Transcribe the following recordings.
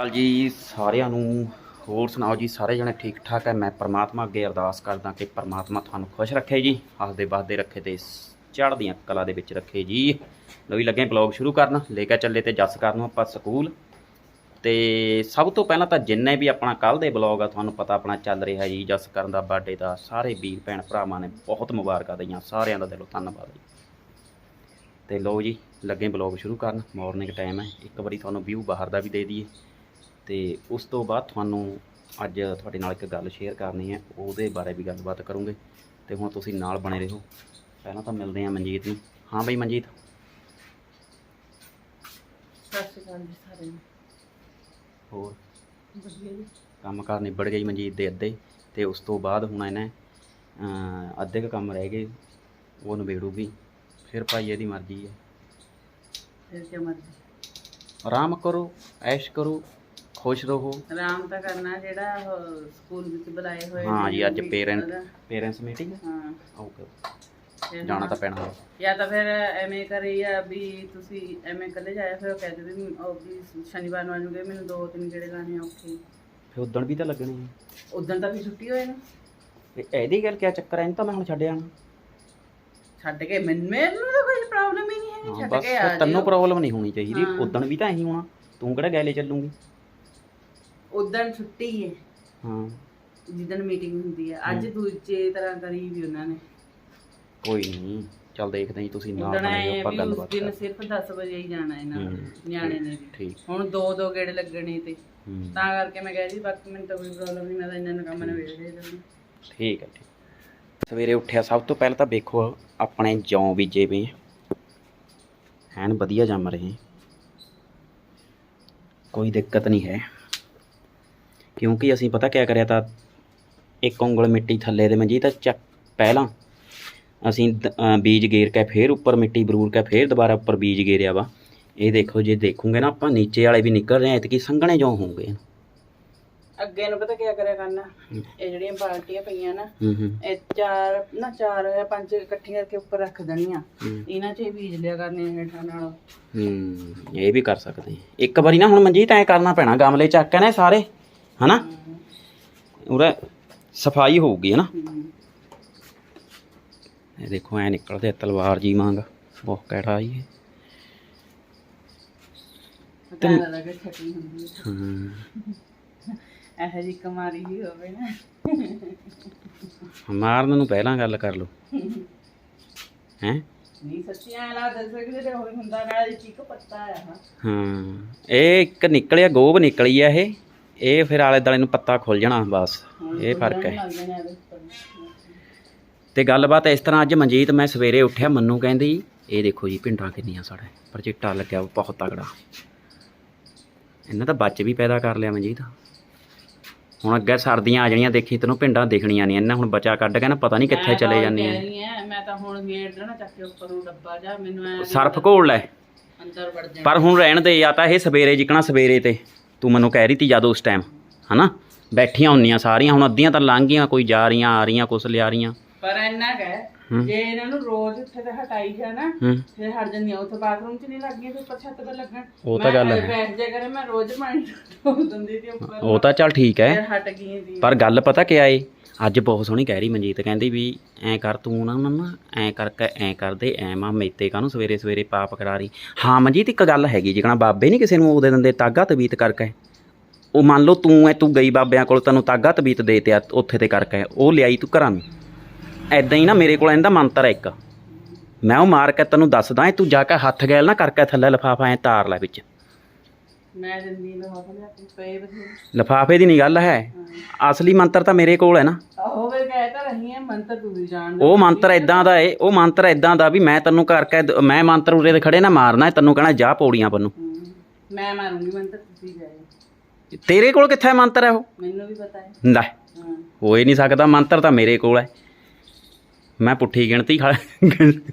ਹਾਲ ਜੀ ਸਾਰਿਆਂ ਨੂੰ। ਹੋਰ ਸੁਣਾਓ ਜੀ, ਸਾਰੇ ਜਣੇ ਠੀਕ ਠਾਕ ਹੈ? ਮੈਂ ਪਰਮਾਤਮਾ ਅੱਗੇ ਅਰਦਾਸ ਕਰਦਾ ਕਿ ਪਰਮਾਤਮਾ ਤੁਹਾਨੂੰ ਖੁਸ਼ ਰੱਖੇ ਜੀ। ਹੱਸਦੇ ਵੱਸਦੇ ਰੱਖੇ ਤੇ ਚੜ੍ਹਦੀਆਂ ਕਲਾ ਦੇ ਵਿੱਚ ਰੱਖੇ ਜੀ। ਲੋ ਵੀ ਲੱਗੇ ਬਲੌਗ ਸ਼ੁਰੂ ਕਰਨ। ਲੈ ਕੇ ਚੱਲੇ ਤੇ ਜੱਸ ਕਰਨ ਨੂੰ ਆਪਾਂ ਸਕੂਲ। ਤੇ ਸਭ ਤੋਂ ਪਹਿਲਾਂ ਤਾਂ ਜਿੰਨੇ ਵੀ ਆਪਣਾ ਕੱਲ ਦੇ ਬਲੌਗ ਆ, ਤੁਹਾਨੂੰ ਪਤਾ ਆਪਣਾ ਚੱਲ ਰਿਹਾ ਜੀ। ਜੱਸ ਕਰਨ ਦਾ ਬਰਥਡੇ ਦਾ, ਸਾਰੇ ਵੀਰ ਭੈਣ ਭਰਾਵਾਂ ਨੇ ਬਹੁਤ ਮੁਬਾਰਕਾਂ ਦਈਆਂ। ਸਾਰਿਆਂ ਦਾ ਦਿਲੋਂ ਧੰਨਵਾਦ ਜੀ। ਤੇ ਲੋ ਜੀ, ਲੱਗੇ ਬਲੌਗ ਸ਼ੁਰੂ ਕਰਨ। ਮਾਰਨਿੰਗ ਟਾਈਮ ਹੈ। ਇੱਕ ਵਾਰੀ ਤੁਹਾਨੂੰ ਵਿਊ ਬਾਹਰ ਦਾ ਵੀ ਦੇ ਦਈਏ। ਤੇ ਉਸ ਤੋਂ ਬਾਅਦ ਤੁਹਾਨੂੰ ਅੱਜ ਤੁਹਾਡੇ ਨਾਲ ਇੱਕ ਗੱਲ ਸ਼ੇਅਰ ਕਰਨੀ ਹੈ ਉਹਦੇ ਬਾਰੇ ਵੀ ਗੱਲਬਾਤ ਕਰੂੰਗੇ ਤੇ ਹੁਣ ਤੁਸੀਂ ਨਾਲ ਬਣੇ ਰਹੋ। ਪਹਿਲਾਂ ਤਾਂ ਮਿਲਦੇ ਹਾਂ ਮਨਜੀਤ ਨੂੰ। ਹਾਂ ਬਈ ਮਨਜੀਤ। ਸਤਿ ਸ਼੍ਰੀ ਅਕਾਲ ਜੀ ਸਾਰਿਆਂ ਨੂੰ। ਹੋਰ? ਵਧੀਆ ਜੀ। ਕੰਮ ਕਾਰ ਨਿਬੜ ਗਈ ਮਨਜੀਤ ਦੇ ਅੱਧੇ ਤੇ ਉਸ ਤੋਂ ਬਾਅਦ ਹੁਣ ਇਹਨੇ ਅਮ, ਅੱਧੇ ਕੁ ਕੰਮ ਰਹਿ ਗਏ ਉਹ ਨਿਬੇੜੂਗੀ। ਫਿਰ ਭਾਈ ਇਹਦੀ ਮਰਜ਼ੀ ਹੈ। ਫਿਰ ਕੀ ਮਰਜ਼ੀ? ਆਰਾਮ ਕਰੋ ਐਸ਼ ਕਰੋ ਖੁਸ਼ ਰਹੋ। ਆਰਾਮ ਤਾਂ ਕਰਨਾ ਜਿਹੜਾ ਉਹ ਸਕੂਲ ਵਿੱਚ ਬੁਲਾਏ ਹੋਏ ਹਾਂ ਜੀ ਅੱਜ ਪੇਰੈਂਟ ਪੇਰੈਂਟਸ ਮੀਟਿੰਗ ਹਾਂ। ਓਕੇ ਫਿਰ ਜਾਣਾ ਤਾਂ ਪੈਣਾ ਹੈ ਜਾਂ ਤਾਂ ਫਿਰ ਐਵੇਂ ਕਰੀ ਆ ਵੀ ਤੁਸੀਂ ਐਵੇਂ ਇਕੱਲੇ ਜਾਇਆ ਫਿਰ ਉਹ ਕਹਿੰਦੇ ਵੀ ਉਹ ਵੀ ਸ਼ਨੀਵਾਰ ਨੂੰ ਆਜੂਗੇ ਮੈਨੂੰ ਦੋ ਤਿੰਨ ਗੇੜੇ ਲਾਣੇ ਆ ਔਖੇ। ਫਿਰ ਉਦਣ ਵੀ ਤਾਂ ਲੱਗਣੀ ਹੈ ਉਦੋਂ ਤਾਂ ਵੀ ਛੁੱਟੀ ਹੋਏ ਨਾ। ਤੇ ਇਹਦੀ ਗੱਲ ਕਿਆ ਚੱਕਰ ਐ ਇਹਨੂੰ ਤਾਂ ਮੈਂ ਹੁਣ ਛੱਡਿਆ ਨਾ ਛੱਡ ਕੇ ਮੈਨੂੰ ਮੈਨੂੰ ਤਾਂ ਕੋਈ ਪ੍ਰੋਬਲਮ ਹੀ ਨਹੀਂ ਹੈ ਹਾਂ ਛੱਡ ਬਸ ਕੇ ਆ ਤੈਨੂੰ ਪ੍ਰੋਬਲਮ ਨਹੀਂ ਹੋਣੀ ਚਾਹੀਦੀ। ਹਾਂ। ਉਦਣ ਵੀ ਤਾਂ ਇਹੀ ਹੋਣਾ। ਤੂੰ ਕਿਹੜਾ ਗੈਲੇ ਚੱਲੂਗੀ? ਉਦੋਂ ਛੁੱਟੀ ਹੈ ਹਾਂ। ਜਿੱਦਣ ਮੀਟਿੰਗ ਹੁੰਦੀ ਹੈ ਅੱਜ ਦੂਜੇ ਤਰ੍ਹਾਂ ਕਰੀ ਵੀ ਉਹਨਾਂ ਨੇ। ਕੋਈ ਨਹੀਂ ਚੱਲ ਦੇਖਦੇ ਜੀ ਤੁਸੀਂ ਨਾਲ ਉਦਣ ਬਣੇ ਐ ਆਪਾਂ ਗੱਲਬਾਤ ਦਿਨ ਕਰ। ਸਿਰਫ 10 ਵਜੇ ਹੀ ਜਾਣਾ ਇਹਨਾਂ ਹੂੰ। ਨਿਆਣੇ ਨੇ ਵੀ। ਠੀਕ। ਹੁਣ ਦੋ ਦੋ ਗੇੜੇ ਲੱਗਣੇ ਤੇ। ਹੂੰ। ਤਾਂ ਕਰਕੇ ਮੈਂ ਕਹਿ ਜੀ ਬਾਕੀ ਮੈਨੂੰ ਤਾਂ ਕੋਈ ਪ੍ਰੋਬਲਮ ਨਹੀਂ ਮੈਂ ਤਾਂ ਇਹਨਾਂ ਨੂੰ ਕੰਮ ਨੇ ਵੇਚ ਦੇ ਦਿੰਦੀ। ਠੀਕ ਹੈ ਠੀਕ। ਸਵੇਰੇ ਉੱਠਿਆ ਸਭ ਤੋਂ ਪਹਿਲਾਂ ਤਾਂ ਵੇਖੋ ਆਪਣੇ ਜੌਂ ਬੀਜੇ ਪਏ ਐਨ ਵਧੀਆ ਜੰਮ ਰਹੇ। ਕੋਈ ਦਿੱਕਤ ਨਹੀਂ ਹੈ। ਕਿਉਂਕਿ ਅਸੀਂ ਪਤਾ ਕਿਆ ਕਰਿਆ ਤਾਂ ਇੱਕ ਉਂਗਲ ਮਿੱਟੀ ਥੱਲੇ ਦੇ ਮਨਜੀਤ ਚੱਕ ਪਹਿਲਾਂ ਅਸੀਂ ਬੀਜ ਗੇਰ ਕੇ ਫੇਰ ਉੱਪਰ ਮਿੱਟੀ ਬਰੂਰ ਕੇ ਫੇਰ ਦੁਬਾਰਾ ਉੱਪਰ ਬੀਜ ਗੇਰਿਆ ਵਾ। ਇਹ ਦੇਖੋ ਜੇ ਦੇਖੋਗੇ ਨਾ ਆਪਾਂ ਨੀਚੇ ਵਾਲੇ ਵੀ ਨਿਕਲ ਰਹੇ ਐ ਕਿ ਸੰਘਣੇ ਜੌਂ ਹੋਣਗੇ ਅੱਗੇ ਨੂੰ ਪਤਾ ਕੀ ਕਰਿਆ ਕਰਨਾ? ਇਹ ਜਿਹੜੀਆਂ ਬਾਲਟੀਆਂ ਪਈਆਂ ਨਾ ਇਹ ਚਾਰ ਨਾ ਚਾਰ ਜਾਂ ਪੰਜ ਇਕੱਠੀਆਂ ਕਰਕੇ ਉੱਪਰ ਰੱਖ ਦੇਣੀਆਂ। ਇਹਨਾਂ 'ਚ ਹੀ ਬੀਜ ਲਿਆ ਕਰਨੇ ਹੇਠਾਂ ਨਾਲ। ਹੂੰ ਇਹ ਵੀ ਕਰ ਸਕਦੇ। ਇੱਕ ਵਾਰੀ ਨਾ ਹੁਣ ਮਨਜੀਤ ਐ ਕਰਨਾ ਪੈਣਾ ਗਮਲੇ ਚੱਕ ਕੇ ਨਾ ਸਾਰੇ। ਹਨਾ? ਉਹਦਾ ਸਫ਼ਾਈ ਹੋਊਗੀ ਹਨਾ। ਇਹ ਦੇਖੋ ਐ ਨਿਕਲਦੇ ਤਲਵਾਰ ਜੀ ਵਾਂਗ। ਬਹੁਤ ਕੈੜਾ ਆਈ ਨਾ ਲੱਗੇ ਛੱਟੀ ਹੁੰਦੀ ਹੂੰ ਹੈ। ਇਹੋ ਜੀ ਕਮਾਰੀ ਹੀ ਹੋਵੇ ਨਾ। ਮਾਰਨ ਨੂੰ ਪਹਿਲਾਂ ਗੱਲ ਕਰ ਲਓ। ਹੈ? ਨਹੀਂ ਸੱਚੀ ਐ ਲਾ ਦੱਸ ਸਕਦੇ ਤੇ ਹੋਵੇ ਹੁੰਦਾ ਨਾਲ ਚੀਕ ਪੱਤਾ ਆ। ਹਾਂ ਹਾਂ। ਇਹ ਇੱਕ ਨਿਕਲਿਆ ਗੋਬ ਨਿਕਲੀ ਆ ਇਹ। ਇਹ ਫਿਰ ਆਲੇ ਦਾਲੇ ਨੂੰ ਪੱਤਾ ਖੁੱਲ ਜਾਣਾ ਬਸ। ਇਹ ਫ਼ਰਕ ਹੈ। ਤੇ ਗੱਲਬਾਤ ਇਸ ਤਰ੍ਹਾਂ ਅੱਜ ਮਨਜੀਤ ਮੈਂ ਸਵੇਰੇ ਉੱਠਿਆ ਮੰਨੂ ਕਹਿੰਦੀ ਇਹ ਦੇਖੋ ਜੀ ਪਿੰਡਾਂ ਕਿੰਨੀਆਂ ਸਾਡੇ ਪਰ ਚਿੱਟਾ ਲੱਗਿਆ ਬਹੁਤ ਤਗੜਾ ਇਹਨਾਂ ਤਾਂ ਬੱਚ ਵੀ ਪੈਦਾ ਕਰ ਲਿਆ ਮਨਜੀਤ। ਹੁਣ ਅੱਗੇ ਸਰਦੀਆਂ ਆ ਜਾਣੀਆਂ ਦੇਖੀ ਤੈਨੂੰ ਪਿੰਡਾਂ ਦਿਖਣੀਆਂ ਨਹੀਂ। ਇਹਨਾਂ ਹੁਣ ਬਚਾ ਕੱਢ ਕੇ ਨਾ ਪਤਾ ਨਹੀਂ ਕਿੱਥੇ ਚਲੇ ਜਾਂਦੀਆਂ। ਐ ਮੈਂ ਤਾਂ ਹੁਣ ਗੇਟ ਦੇਣਾ ਚੱਕ ਕੇ ਉੱਪਰ ਨੂੰ ਡੱਬਾ ਜਾ ਮੈਨੂੰ ਐ ਸਰਫ ਘੋਲ ਲੈ। ਅੰਦਰ ਵੜ ਜਾਣਾ। ਪਰ ਹੁਣ ਰਹਿਣ ਦੇ ਜਾਂ ਤਾਂ ਇਹ ਸਵੇਰੇ ਜਿਕਣਾ ਸਵੇਰੇ ਤੇ। ਤੂੰ ਮੈਨੂੰ ਕਹਿ ਰਹੀ ਤੀ ਜਦ ਉਸ ਟਾਈਮ ਹਨਾ? ਬੈਠੀਆਂ ਹੁੰਦੀਆਂ ਸਾਰੀਆਂ ਹੁਣ ਅੱਧੀਆਂ ਤਾਂ ਲੰਘ ਗਈਆਂ ਕੋਈ ਜਾ ਰਹੀਆਂ ਆ ਰਹੀਆਂ ਕੁਛ ਲਿਆ ਰਹੀਆਂ। ਪਰ ਇੰਨਾ ਕਹਿ। ਜੇ ਇਹਨਾਂ ਨੂੰ ਰੋਜ਼ ਉੱਥੇ ਤੇ ਹਟਾਈ ਜਾ ਨਾ ਫਿਰ ਹਟ ਜਾਂਦੀਆਂ ਉੱਥੇ ਬਾਥਰੂਮ 'ਚ ਨਹੀਂ ਲੱਗੀਆਂ ਤੇ ਉੱਪਰ ਛੱਤ ਤੇ ਲੱਗਣ। ਉਹ ਤਾਂ ਗੱਲ ਹੈ। ਬੈਠ ਜਾ ਕਰੇ ਮੈਂ ਰੋਜ਼ ਪਾਣੀ ਡੋਲ ਦਿੰਦੀ ਤੇ ਉੱਪਰ। ਉਹ ਤਾਂ ਚੱਲ ਠੀਕ ਹੈ। ਹਟ ਗਈਆਂ ਪਰ ਗੱਲ ਪਤਾ ਕਿਆ ਏ? ਅੱਜ ਬਹੁਤ ਸੋਹਣੀ ਕਹਿ ਰਹੀ ਮਨਜੀਤ, ਕਹਿੰਦੀ ਵੀ ਐਂ ਕਰ ਤੂੰ ਨਾ ਨਾ ਐਂ ਕਰਕੇ ਐਂ ਕਰਦੇ ਐ ਮਾ ਮੇਤੇ ਕਾਹਨੂੰ ਸਵੇਰੇ ਸਵੇਰੇ ਪਾਪ ਕਰਾ ਰਹੀ। ਹਾਂ ਮਨਜੀਤ, ਇੱਕ ਗੱਲ ਹੈਗੀ ਜਿਕਣਾ ਬਾਬੇ ਨਹੀਂ ਕਿਸੇ ਨੂੰ ਉਹਦੇ ਦਿੰਦੇ ਤਾਗਾ ਤਬੀਤ ਕਰਕੇ, ਉਹ ਮੰਨ ਲਓ ਤੂੰ ਐ, ਤੂੰ ਗਈ ਬਾਬਿਆਂ ਕੋਲ, ਤੈਨੂੰ ਤਾਗਾ ਤਬੀਤ ਦੇ ਤੇ ਆ, ਉੱਥੇ ਤੇ ਕਰਕੇ, ਉਹ ਲਿਆਈ ਤੂੰ ਘਰਾਂ ਨੂੰ। ਐਦਾਂ ਹੀ ਨਾ ਮੇਰੇ ਕੋਲ ਇਹਦਾ ਮੰਤਰ ਹੈ ਇੱਕ। ਮੈਂ ਉਹ ਮਾਰ ਕੇ ਤੈਨੂੰ ਦੱਸਦਾ ਏ ਤੂੰ ਜਾ ਕੇ ਹੱਥ ਗੈਲ ਨਾ ਕਰਕੇ ਥੱਲੇ ਲਫਾਫਾ ਐ ਤਾਰ ਲੈ ਵਿੱਚ। ਮੈਂ ਦਿੰਦੀ ਨੂੰ ਹੱਥ ਲਿਆ ਕੇ ਪਏ ਬਥੇ ਲਫਾਫੇ ਦੀ ਨਹੀਂ ਗੱਲ ਹੈ। ਅਸਲੀ ਮੰਤਰ ਤਾਂ ਮੇਰੇ ਕੋਲ ਹੈ ਨਾ। ਆਹੋ ਵੇ ਕਹਿ ਤਾਂ ਰਹੀ ਹੈ ਮੰਤਰ ਤੂੰ ਵੀ ਜਾਣ ਉਹ ਮੰਤਰ ਇਦਾਂ ਦਾ ਏ ਉਹ ਮੰਤਰ ਇਦਾਂ ਦਾ ਵੀ ਮੈਂ ਤੈਨੂੰ ਕਰਕੇ ਦ- ਮੈਂ ਮੰਤਰ ਉਰੇ ਦੇ ਖੜੇ ਨਾ ਮਾਰਨਾ ਏ, ਤੈਨੂੰ ਕਹਿਣਾ ਜਾ ਪੌੜੀਆਂ ਪੰਨੂ ਹੂੰ। ਮੈਂ ਮਾਰੂੰਗੀ ਮੰਤਰ ਤੁਸੀਂ ਜਾਏ ਤੇਰੇ ਕੋਲ ਕਿੱਥੇ ਮੰਤਰ ਹੈ ਉਹ? ਮੈਨੂੰ ਵੀ ਪਤਾ ਹੈ। ਲੈ ਹਾਂ। ਨਹੀਂ ਸਕਦਾ ਮੰਤਰ ਤਾਂ ਮੇਰੇ ਕੋਲ ਹੈ। ਮੈਂ ਪੁੱਠੀ ਗਿਣਤੀ ਖਾ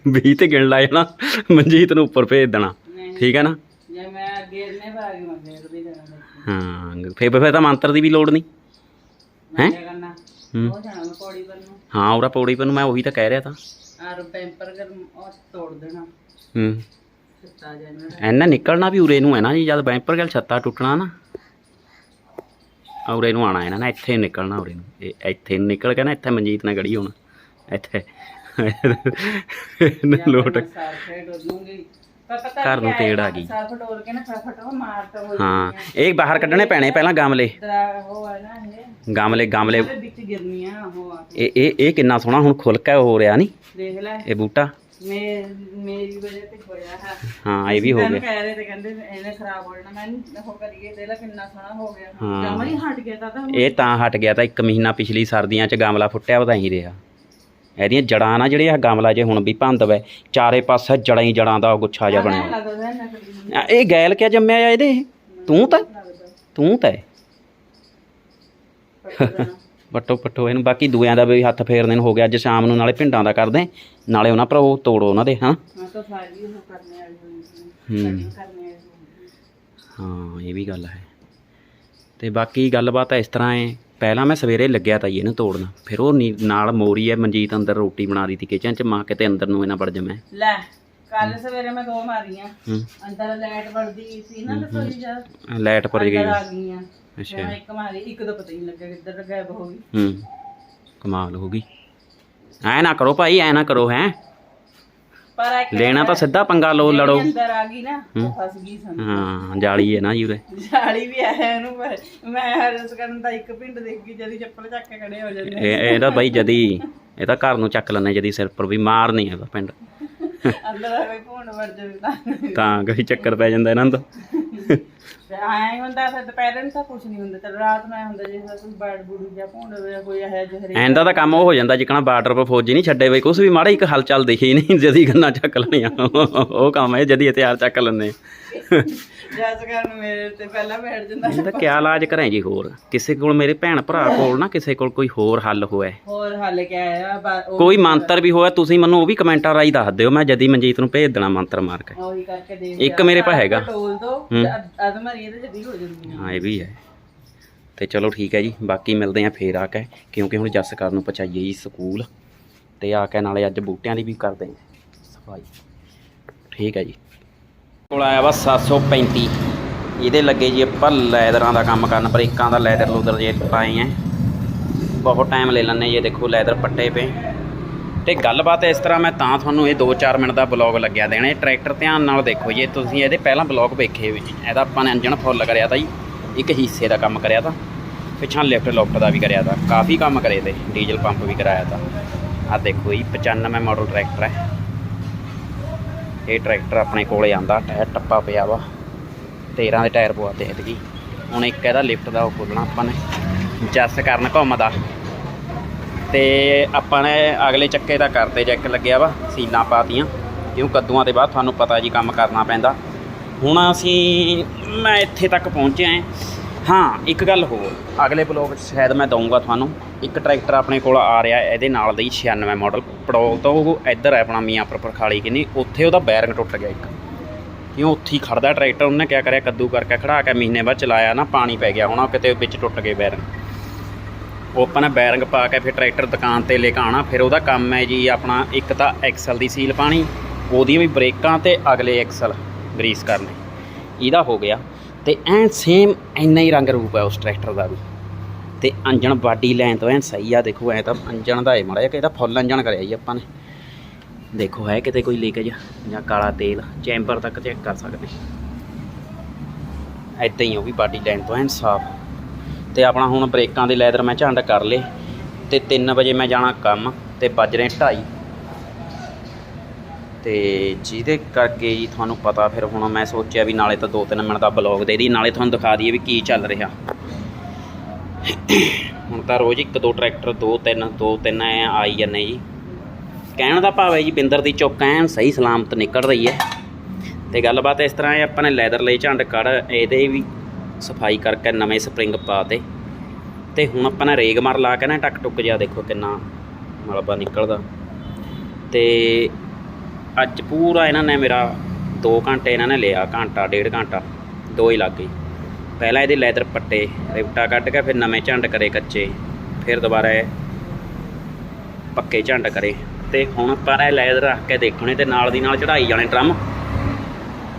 20 ਤੇ ਗਿਣ ਲਾ ਜਾਣਾ ਮਨਜੀਤ ਨੂੰ ਉੱਪਰ ਭੇਜ ਦੇਣਾ। ਨਹੀਂ। ਠੀਕ ਹੈ ਨਾ? ਜੇ ਮੈਂ ਅੱਗੇ ਨੇ ਭਾਗ ਮੈਂ ਫੇਰ ਵੀ ਹਾਂ ਫੇਰ ਫੇਰ ਤਾਂ ਮੰਤਰ ਦੀ ਵੀ ਲੋੜ ਨਹੀਂ। ਮੈਂ ਕਿਆ ਕਰਨਾ? ਹੂੰ। ਉਹ ਜਾਣਾ ਮੈਂ ਪੌੜੀ ਪਰ ਨੂੰ। ਹਾਂ ਉਹਦਾ ਪੌੜੀ ਪੰਨੂ ਮੈਂ ਉਹੀ ਤਾਂ ਕਹਿ ਰਿਹਾ ਤਾਂ। ਆਰ ਪੈਂਪਰ ਕਰ ਉਹ ਤੋੜ ਦੇਣਾ। ਹੂੰ। ਸੁੱਤਾ ਜਾਣਾ ਐਨਾ ਨਿਕਲਣਾ ਵੀ ਉਰੇ ਨੂੰ ਹੈ ਨਾ ਜੀ ਜਦ ਬੈਂਪਰ ਗੱਲ ਛੱਤਾ ਟੁੱਟਣਾ ਨਾ। ਉਰੇ ਨੂੰ ਆਣਾ ਇਹਨਾਂ ਨੇ ਇੱਥੇ ਨਿਕਲਣਾ ਉਰੇ ਨੂੰ। ਇਹ ਇੱਥੇ ਨਿਕਲ ਕੇ ਨਾ ਇੱਥੇ ਮਨਜੀਤ ਨੇ ਗੜੀ ਹੋਣਾ। ਇੱਥੇ। ਇਹਨੂੰ ਲੋਟ ਸਾਰ ਪਤਾ ਘਰ ਨੂੰ ਤੇੜ ਆ ਗਈ। ਸਾਰ ਫਟੋਰ ਕੇ ਨਾ ਫਟਾਫਟ ਉਹ ਮਾਰ ਤਾ ਹੋ ਹਾਂ ਇਹ ਬਾਹਰ ਕੱਢਣੇ ਪੈਣੇ ਪਹਿਲਾਂ ਗਮਲੇ। ਉਹ ਹੈ ਨਾ ਇਹ। ਗਮਲੇ ਗਮਲੇ। ਉਹਦੇ ਵਿੱਚ ਗਿਰਨੀਆਂ ਉਹ ਆ ਕੇ। ਇਹ ਇਹ ਇਹ ਕਿੰਨਾ ਸੋਹਣਾ ਹੁਣ ਖੁੱਲ ਕੇ ਹੋ ਰਿਹਾ ਨਹੀਂ ਦੇਖ ਲੈ। ਇਹ ਬੂਟਾ। ਮੇ ਮੇਰੀ ਵਜ੍ਹਾ ਤੇ ਹੋਇਆ ਹੈ ਹਾਂ ਇਹ ਵੀ ਹੋ ਗਿਆ। ਕਹਿ ਰਹੇ ਤੇ ਕਹਿੰਦੇ ਇਹਨੇ ਖਰਾਬ ਹੋ ਜਾਣਾ। ਮੈਂ ਉਹ ਕਰੀਏ ਦੇਖ ਲੈ ਕਿੰਨਾ ਸੋਹਣਾ ਹੋ ਗਿਆ। ਹਾਂ। ਜਮਾ ਹੀ ਹਟ ਗਿਆ ਤਾਂ ਤਾਂ ਇਹ ਤਾਂ ਹਟ ਗਿਆ ਤਾਂ ਇੱਕ ਮਹੀਨਾ ਪਿਛਲੀ ਸਰਦੀਆਂ 'ਚ ਗਮਲਾ ਫੁੱਟਿਆ ਵਧਾ ਹੀ ਰਿਹਾ। ਇਹਦੀਆਂ ਜੜਾਂ ਨਾ ਜਿਹੜੇ ਆ ਗਮਲਾ ਜੇ ਹੁਣ ਵੀ ਭੰਦ ਵੈ ਚਾਰੇ ਪਾਸੇ ਜੜਾਂ ਹੀ ਜੜਾਂ ਦਾ ਗੁੱਛਾ ਜਿਹਾ ਬਣਿਆ। ਇਹ ਗੈਲ ਕਿਆ ਜੰਮਿਆ ਆ ਇਹਦੇ? ਤੂੰ ਤਾਂ? ਤੂੰ ਤਾਂ ਹੈ। ਪੱਟੋ ਪੱਟੋ ਇਹਨੂੰ ਬਾਕੀ ਦੂਆਂ ਦਾ ਵੀ ਹੱਥ ਫੇਰਨੇ ਨੂੰ ਹੋ ਗਿਆ ਅੱਜ ਸ਼ਾਮ ਨੂੰ ਨਾਲੇ ਪਿੰਡਾਂ ਦਾ ਕਰਦੇ ਨਾਲੇ ਉਹਨਾਂ ਪਰ ਉਹ ਤੋੜੋ ਉਹਨਾਂ ਦੇ ਹਾਂ। ਮੈਂ ਤਾਂ ਸਾਰੀ ਉਹ ਕਰਨੇ ਵਾਲੀ ਹੋਈ ਸੀ ਹੂੰ। cutting ਕਰਨੇ ਵਾਲੀ ਹੋਈ ਸੀ। ਹਾਂ ਇਹ ਵੀ ਗੱਲ ਹੈ। ਤੇ ਬਾਕੀ ਗੱਲਬਾਤ ਇਸ ਤਰ੍ਹਾਂ ਹੈ ਪਹਿਲਾਂ ਮੈਂ ਸਵੇਰੇ ਲੱਗਿਆ ਤਾਂ ਜੀ ਇਹਨੂੰ ਤੋੜਨਾ। ਫਿਰ ਉਹ ਨੀ- ਨਾਲ ਮੋਰੀ ਹੈ ਮਨਜੀਤ ਅੰਦਰ ਰੋਟੀ ਬਣਾ ਰਹੀ ਸੀ ਕਿਚਨ 'ਚ ਮਾਂ ਕਿਤੇ ਅੰਦਰ ਨੂੰ ਇਹਨਾਂ ਵੜ ਜਾਵਾਂ। ਲੈ ਕੱਲ ਸਵੇਰੇ ਮੈਂ ਦੋ ਮਾਰੀਆਂ। ਹੂੰ। ਅੰਦਰ ਲਾਈਟ ਵੜਦੀ ਸੀ ਨਾ ਰਸੋਈ ਜਾ ਲਾਈਟ ਪਰ ਗਈ। ਅੰਦਰ ਆ ਗਈਆਂ। ਅੱਛਾ। ਮੈਂ ਇੱਕ ਮਾਰੀ ਇੱਕ ਤਾਂ ਪਤਾ ਹੀ ਨਹੀਂ ਲੱਗਿਆ ਕਿੱਧਰ ਗਾਇਬ ਹੋ ਗਈ। ਹੂੰ। ਕਮਾਲ ਹੋ ਗਈ। ਐ ਨਾ ਕਰੋ ਭਾਈ ਐ ਨਾ ਕਰੋ ਹੈ। ਪਰ ਇੱਕ ਲੈਣਾ ਤਾਂ ਸਿੱਧਾ ਪੰਗਾ ਲਓ ਲੜੋ। ਅੰਦਰ ਆ ਗਈ ਨਾ ਫਸ ਗਈ ਸੰਦ ਹਾਂ ਜਾਲੀ ਹੈ ਨਾ ਜੀ ਉਰੇ। ਜਾਲੀ ਵੀ ਆਇਆ ਇਹਨੂੰ ਪਰ ਮੈਂ ਹਰਸ ਕਰਨ ਦਾ ਇੱਕ ਪਿੰਡ ਦੇਖ ਗਈ ਜਦੀ ਚੱਪਲ ਚੱਕ ਕੇ ਖੜੇ ਹੋ ਜਾਂਦੇ ਇਹ ਇਹਦਾ ਬਾਈ ਜਦੀ ਇਹ ਤਾਂ ਘਰ ਨੂੰ ਚੱਕ ਲੈਣੇ ਜਦੀ ਸਿਰ ਪਰ ਵੀ ਮਾਰ ਨਹੀਂ ਇਹਦਾ ਪਿੰਡ। ਅੰਦਰ ਆ ਕੋਈ ਭੂੰਡ ਵੜ ਜਾਵੇ ਤਾਂ। ਕਈ ਚੱਕਰ ਪੈ ਜਾਂਦਾ ਇਹਨਾਂ ਦਾ ਆਇਆ ਹੀ ਹੁੰਦਾ ਫਿਰ ਦੁਪਹਿਰੇ ਨੂੰ ਤਾਂ ਕੁਝ ਨਹੀਂ ਹੁੰਦਾ ਤੇ ਰਾਤ ਨੂੰ ਐਂ ਹੁੰਦਾ ਜੇ ਕੋਈ ਬੈਡ ਬੂਡੂ ਜਾਂ ਭੂੰਡ ਹੋਵੇ ਕੋਈ ਇਹੋ ਜਿਹਾ ਹਰੇ ਐਂਦਾ ਦਾ ਕੰਮ ਉਹ ਹੋ ਜਾਂਦਾ ਜਿਕਣਾ ਬਾਰਡਰ 'ਤੇ ਫੌਜੀ ਨਹੀਂ ਛੱਡੇ ਬਈ ਕੁਛ ਵੀ ਮਾੜਾ ਇੱਕ ਹਲਚਲ ਦਿਖੀ ਨਹੀਂ ਜਦੀ ਗੰਨਾ ਚੱਕ ਲੈਣੀਆਂ ਉਹ ਕੰਮ ਹੈ ਜਦੀ ਹਥਿਆਰ ਚੱਕ ਲੈਂਦੇ। ਜਸ ਕਰਨ ਮੇਰੇ ਤੇ ਪਹਿਲਾਂ ਬੈਠ ਜਾਂਦਾ। ਇਹਦਾ ਕਿਆ ਇਲਾਜ ਕਰਾਂ ਜੀ ਹੋਰ ਕਿਸੇ ਕੋਲ ਮੇਰੇ ਭੈਣ ਭਰਾ ਕੋਲ ਨਾ ਕਿਸੇ ਕੋਲ ਕੋਈ ਹੋਰ ਹੱਲ ਹੋਇਆ ਹੋਰ ਹਾਲੇ ਕਿਆ ਆਇਆ ਬਾ- ਉਹ- ਕੋਈ ਮੰਤਰ ਵੀ ਹੋਇਆ ਤੁਸੀਂ ਮੈਨੂੰ ਉਹ ਵੀ ਕਮੈਂਟਾਂ ਰਾਹੀਂ ਦੱਸ ਦਿਓ ਮੈਂ ਜਦੀ ਮਨਜੀਤ ਨੂੰ ਭੇਜ ਦੇਣਾ ਮੰਤਰ ਮਾਰ ਕੇ। ਉਹੀ ਕਰਕੇ ਦੇਖ ਇੱਕ ਮੇਰੇ ਪਾ ਹੈਗਾ। ਟੋਲ ਦੋ ਹੂੰ। ਅਦ ਮਰੀ ਇਹਦੇ ਜੱਦੀ ਹੋ ਜਾਂਦੀ ਹਾਂ, ਇਹ ਵੀ ਹੈ। ਤੇ ਚਲੋ ਠੀਕ ਹੈ ਜੀ, ਬਾਕੀ ਮਿਲਦੇ ਆ ਫੇਰ ਆ ਕੇ, ਕਿਉਂਕਿ ਹੁਣ ਜੱਸ ਕਰਨ ਨੂੰ ਪਹੁੰਚਾਈਏ ਜੀ ਸਕੂਲ। ਤੇ ਆ ਕੇ ਨਾਲੇ ਅੱਜ ਬੂਟਿਆਂ ਦੀ ਵੀ ਕਰਦੇ ਆ ਸਫ਼ਾਈ। ਠੀਕ ਹੈ ਜੀ। ਕੋਲ ਆਇਆ ਵਾ 735 ਇਹਦੇ ਲੱਗੇ ਜੀ ਆਪਾਂ ਲੈਦਰਾਂ ਦਾ ਕੰਮ ਕਰਨ, ਬ੍ਰੇਕਾਂ ਦਾ ਲੈਦਰ ਲੂਦਰ ਜੇ ਪਾਏ ਆ। ਬਹੁਤ ਟਾਈਮ ਲੈ ਲੈਂਦੇ ਜੇ ਦੇਖੋ ਲੈਦਰ ਪੱਟੇ ਪਏ। ਤੇ ਗੱਲਬਾਤ ਇਸ ਤਰ੍ਹਾਂ ਮੈਂ ਤਾਂ ਤੁਹਾਨੂੰ ਇਹ 2-4 ਮਿੰਟ ਦਾ ਬਲੌਗ ਲੱਗਿਆ ਦੇਣਾ। ਇਹ ਟਰੈਕਟਰ ਧਿਆਨ ਨਾਲ ਦੇਖੋ ਜੇ ਤੁਸੀਂ ਇਹਦੇ ਪਹਿਲਾਂ ਬਲੌਗ ਵੇਖੇ ਵੀ ਇਹਦਾ ਆਪਾਂ ਨੇ ਇੰਜਣ ਫੁੱਲ ਕਰਿਆ ਤਾਂ ਜੀ, ਇੱਕ ਹਿੱਸੇ ਦਾ ਕੰਮ ਕਰਿਆ ਤਾਂ, ਪਿੱਛਾਂ ਲਿਫਟ ਲੁਫਟ ਦਾ ਵੀ ਕਰਿਆ ਤਾਂ, ਕਾਫੀ ਕੰਮ ਕਰੇ ਤੇ ਡੀਜ਼ਲ ਪੰਪ ਵੀ ਕਰਾਇਆ ਤਾਂ। ਆ ਦੇਖੋ ਜੀ 95 ਮਾਡਲ ਟਰੈਕਟਰ ਹੈ। ਇਹ ਟਰੈਕਟਰ ਆਪਣੇ ਕੋਲੇ ਆਂਦਾ, ਟਾਇਰ ਟੱਪਾ ਪਿਆ ਵਾ 13 ਦੇ ਟਾਇਰ ਪਵਾਤੇ ਐਤਕੀ ਹੁਣ ਇੱਕ ਇਹਦਾ ਲਿਫਟ ਦਾ ਉਹ ਖੋਲਣਾ ਆਪਾਂ ਨੇ, ਜੱਸ ਕਰਨ ਘੁੰਮਦਾ। ਤੇ ਆਪਾਂ ਨੇ ਅਗਲੇ ਚੱਕੇ ਦਾ ਕਰਦੇ ਚੈੱਕ ਲੱਗਿਆ ਵਾ, ਸੀਲਾਂ ਪਾਤੀਆਂ। ਕਿਉਂ ਕੱਦੂਆਂ ਦੇ ਬਾਅਦ ਤੁਹਾਨੂੰ ਪਤਾ ਜੀ ਕੰਮ ਕਰਨਾ ਪੈਂਦਾ। ਹੁਣ ਅਸੀਂ, ਮੈਂ ਇੱਥੇ ਤੱਕ ਪਹੁੰਚਿਆ ਹਾਂ ਹਾਂ, ਇੱਕ ਗੱਲ ਹੋਰ। ਅਗਲੇ ਬਲੌਗ 'ਚ ਸ਼ਾਇਦ ਮੈਂ ਦਊਂਗਾ ਤੁਹਾਨੂੰ। ਇੱਕ ਟਰੈਕਟਰ ਆਪਣੇ ਕੋਲ ਆ ਰਿਹਾ, ਇਹਦੇ ਨਾਲ ਦਾ ਹੀ 96 ਮਾਡਲ ਪੜੋਲ ਤੋਂ ਉਹ ਇੱਧਰ ਹੈ ਆਪਣਾ ਮੀਆਂ ਮੀਆਂਪੁਰ ਪਰਖਾਲੀ ਕਿੰਨੀ। ਉੱਥੇ ਉਹਦਾ ਬੈਰਿੰਗ ਟੁੱਟ ਗਿਆ ਇੱਕ। ਕਿਉਂ ਉੱਥੇ ਹੀ ਖੜਦਾ ਟਰੈਕਟਰ ਉਹਨੇ ਕਿਆ ਕਰਿਆ? ਕੱਦੂ ਕਰਕੇ ਖੜਾ ਕੇ ਮਹੀਨੇ ਬਾਅਦ ਚਲਾਇਆ ਨਾ, ਪਾਣੀ ਪੈ ਗਿਆ ਹੋਣਾ, ਕਿਤੇ ਵਿੱਚ ਟੁੱਟ ਗਏ ਬੈਰਿੰਗ ਉਹ ਆਪਾਂ ਨੇ ਬੈਰਿੰਗ ਪਾ ਕੇ ਫਿਰ ਟਰੈਕਟਰ ਦੁਕਾਨ ਤੇ ਲੈ ਕੇ ਆਉਣਾ, ਫਿਰ ਉਹਦਾ ਕੰਮ ਹੈ ਜੀ ਆਪਣਾ ਇੱਕ ਤਾਂ ਐਕਸਲ ਦੀ ਸੀਲ ਪਾਣੀ, ਉਹਦੀਆਂ ਵੀ ਬ੍ਰੇਕਾਂ ਤੇ ਅਗਲੇ ਐਕਸਲ ਗਰੀਸ ਕਰਨੇ। ਇਹਦਾ ਹੋ ਗਿਆ ਤੇ ਐਂ ਸੇਮ ਇੰਨਾ ਹੀ ਰੰਗ ਰੂਪ ਹੈ ਉਸ ਟਰੈਕਟਰ ਦਾ ਵੀ। ਤੇ ਅੰਜਣ ਬਾਡੀ ਲੈਣ ਤੋਂ ਐਨ ਸਹੀ ਆ, ਦੇਖੋ ਐ ਤਾਂ ਅੰਜਣ ਦਾ ਹੈ ਮਾੜਾ ਜਿਹਾ ਕਿ ਇਹਦਾ ਫੁੱਲ ਅੰਜਣ ਕਰਿਆ ਜੀ ਆਪਾਂ ਨੇ। ਦੇਖੋ ਹੈ ਕਿਤੇ ਕੋਈ ਲੀਕੇਜ ਜਾਂ ਕਾਲਾ ਤੇਲ ਚੈਂਬਰ ਤੱਕ ਚੈੱਕ ਕਰ ਸਕਦੇ। ਐਦਾਂ ਹੀ ਉਹ ਵੀ ਬਾਡੀ ਲੈਣ ਤੋਂ ਐਨ ਸਾਫ਼। ਤੇ ਆਪਣਾ ਹੁਣ ਬ੍ਰੇਕਾਂ ਦੇ ਲੈਦਰ ਮੈਂ ਝੰਡ ਕਰ ਲਏ ਤੇ 3 ਵਜੇ ਮੈਂ ਜਾਣਾ ਕੰਮ ਤੇ ਵੱਜ ਰਹੇ 2:30 ਤੇ ਜਿਹਦੇ ਕਰਕੇ ਜੀ ਤੁਹਾਨੂੰ ਪਤਾ ਫਿਰ ਹੁਣ ਮੈਂ ਸੋਚਿਆ ਵੀ ਨਾਲੇ ਤਾਂ 2-3 ਮਿੰਟ ਦਾ ਬਲੌਗ ਦੇ ਦੀ ਨਾਲੇ ਤੁਹਾਨੂੰ ਦਿਖਾ ਦਈਏ ਵੀ ਕੀ ਚੱਲ ਰਿਹਾ। ਹੁਣ ਤਾਂ ਰੋਜ਼ ਇੱਕ ਦੋ ਟਰੈਕਟਰ, ਦੋ ਤਿੰਨ ਦੋ ਤਿੰਨ ਐ ਆਈ ਜਾਂਦੇ ਜੀ। ਕਹਿਣ ਦਾ ਭਾਵ ਹੈ ਜੀ ਬਿੰਦਰ ਦੀ ਚੁੱਕ ਐਨ ਸਹੀ ਸਲਾਮਤ ਨਿਕਲ ਰਹੀ ਹੈ। ਤੇ ਗੱਲਬਾਤ ਇਸ ਤਰ੍ਹਾਂ ਹੈ, ਆਪਾਂ ਨੇ ਲੈਦਰ ਲਈ ਝੰਡ ਕੱਢ, ਇਹਦੇ ਵੀ ਸਫ਼ਾਈ ਕਰਕੇ ਨਵੇਂ ਸਪਰਿੰਗ ਪਾਤੇ। ਤੇ ਹੁਣ ਆਪਾਂ ਨੇ ਰੇਗ ਮਾਰ ਲਾ ਕੇ ਨਾ ਟੱਕ ਟੁੱਕ ਜਿਹਾ ਦੇਖੋ ਕਿੰਨਾ ਮਲਬਾ ਨਿਕਲਦਾ। ਤੇ ਅੱਜ ਪੂਰਾ ਇਹਨਾਂ ਨੇ ਮੇਰਾ 2 ਘੰਟੇ ਇਹਨਾਂ ਨੇ ਲਿਆ, ਘੰਟਾ, ਡੇਢ ਘੰਟਾ, ਦੋ ਹੀ ਲੱਗ ਗਏ। ਪਹਿਲਾਂ ਇਹਦੇ ਲੈਦਰ ਪੱਟੇ ਰਿਪਟਾ ਕੱਢ ਕੇ ਫਿਰ ਨਵੇਂ ਝੰਡ ਕਰੇ ਕੱਚੇ, ਫਿਰ ਦੁਬਾਰਾ ਇਹ ਪੱਕੇ ਝੰਡ ਕਰੇ। ਤੇ ਹੁਣ ਆਪਾਂ ਇਹ ਲੈਦਰ ਰੱਖ ਕੇ ਦੇਖਣੇ ਤੇ ਨਾਲ ਦੀ ਨਾਲ ਚੜਾਈ ਜਾਣੇ ਡਰਮ।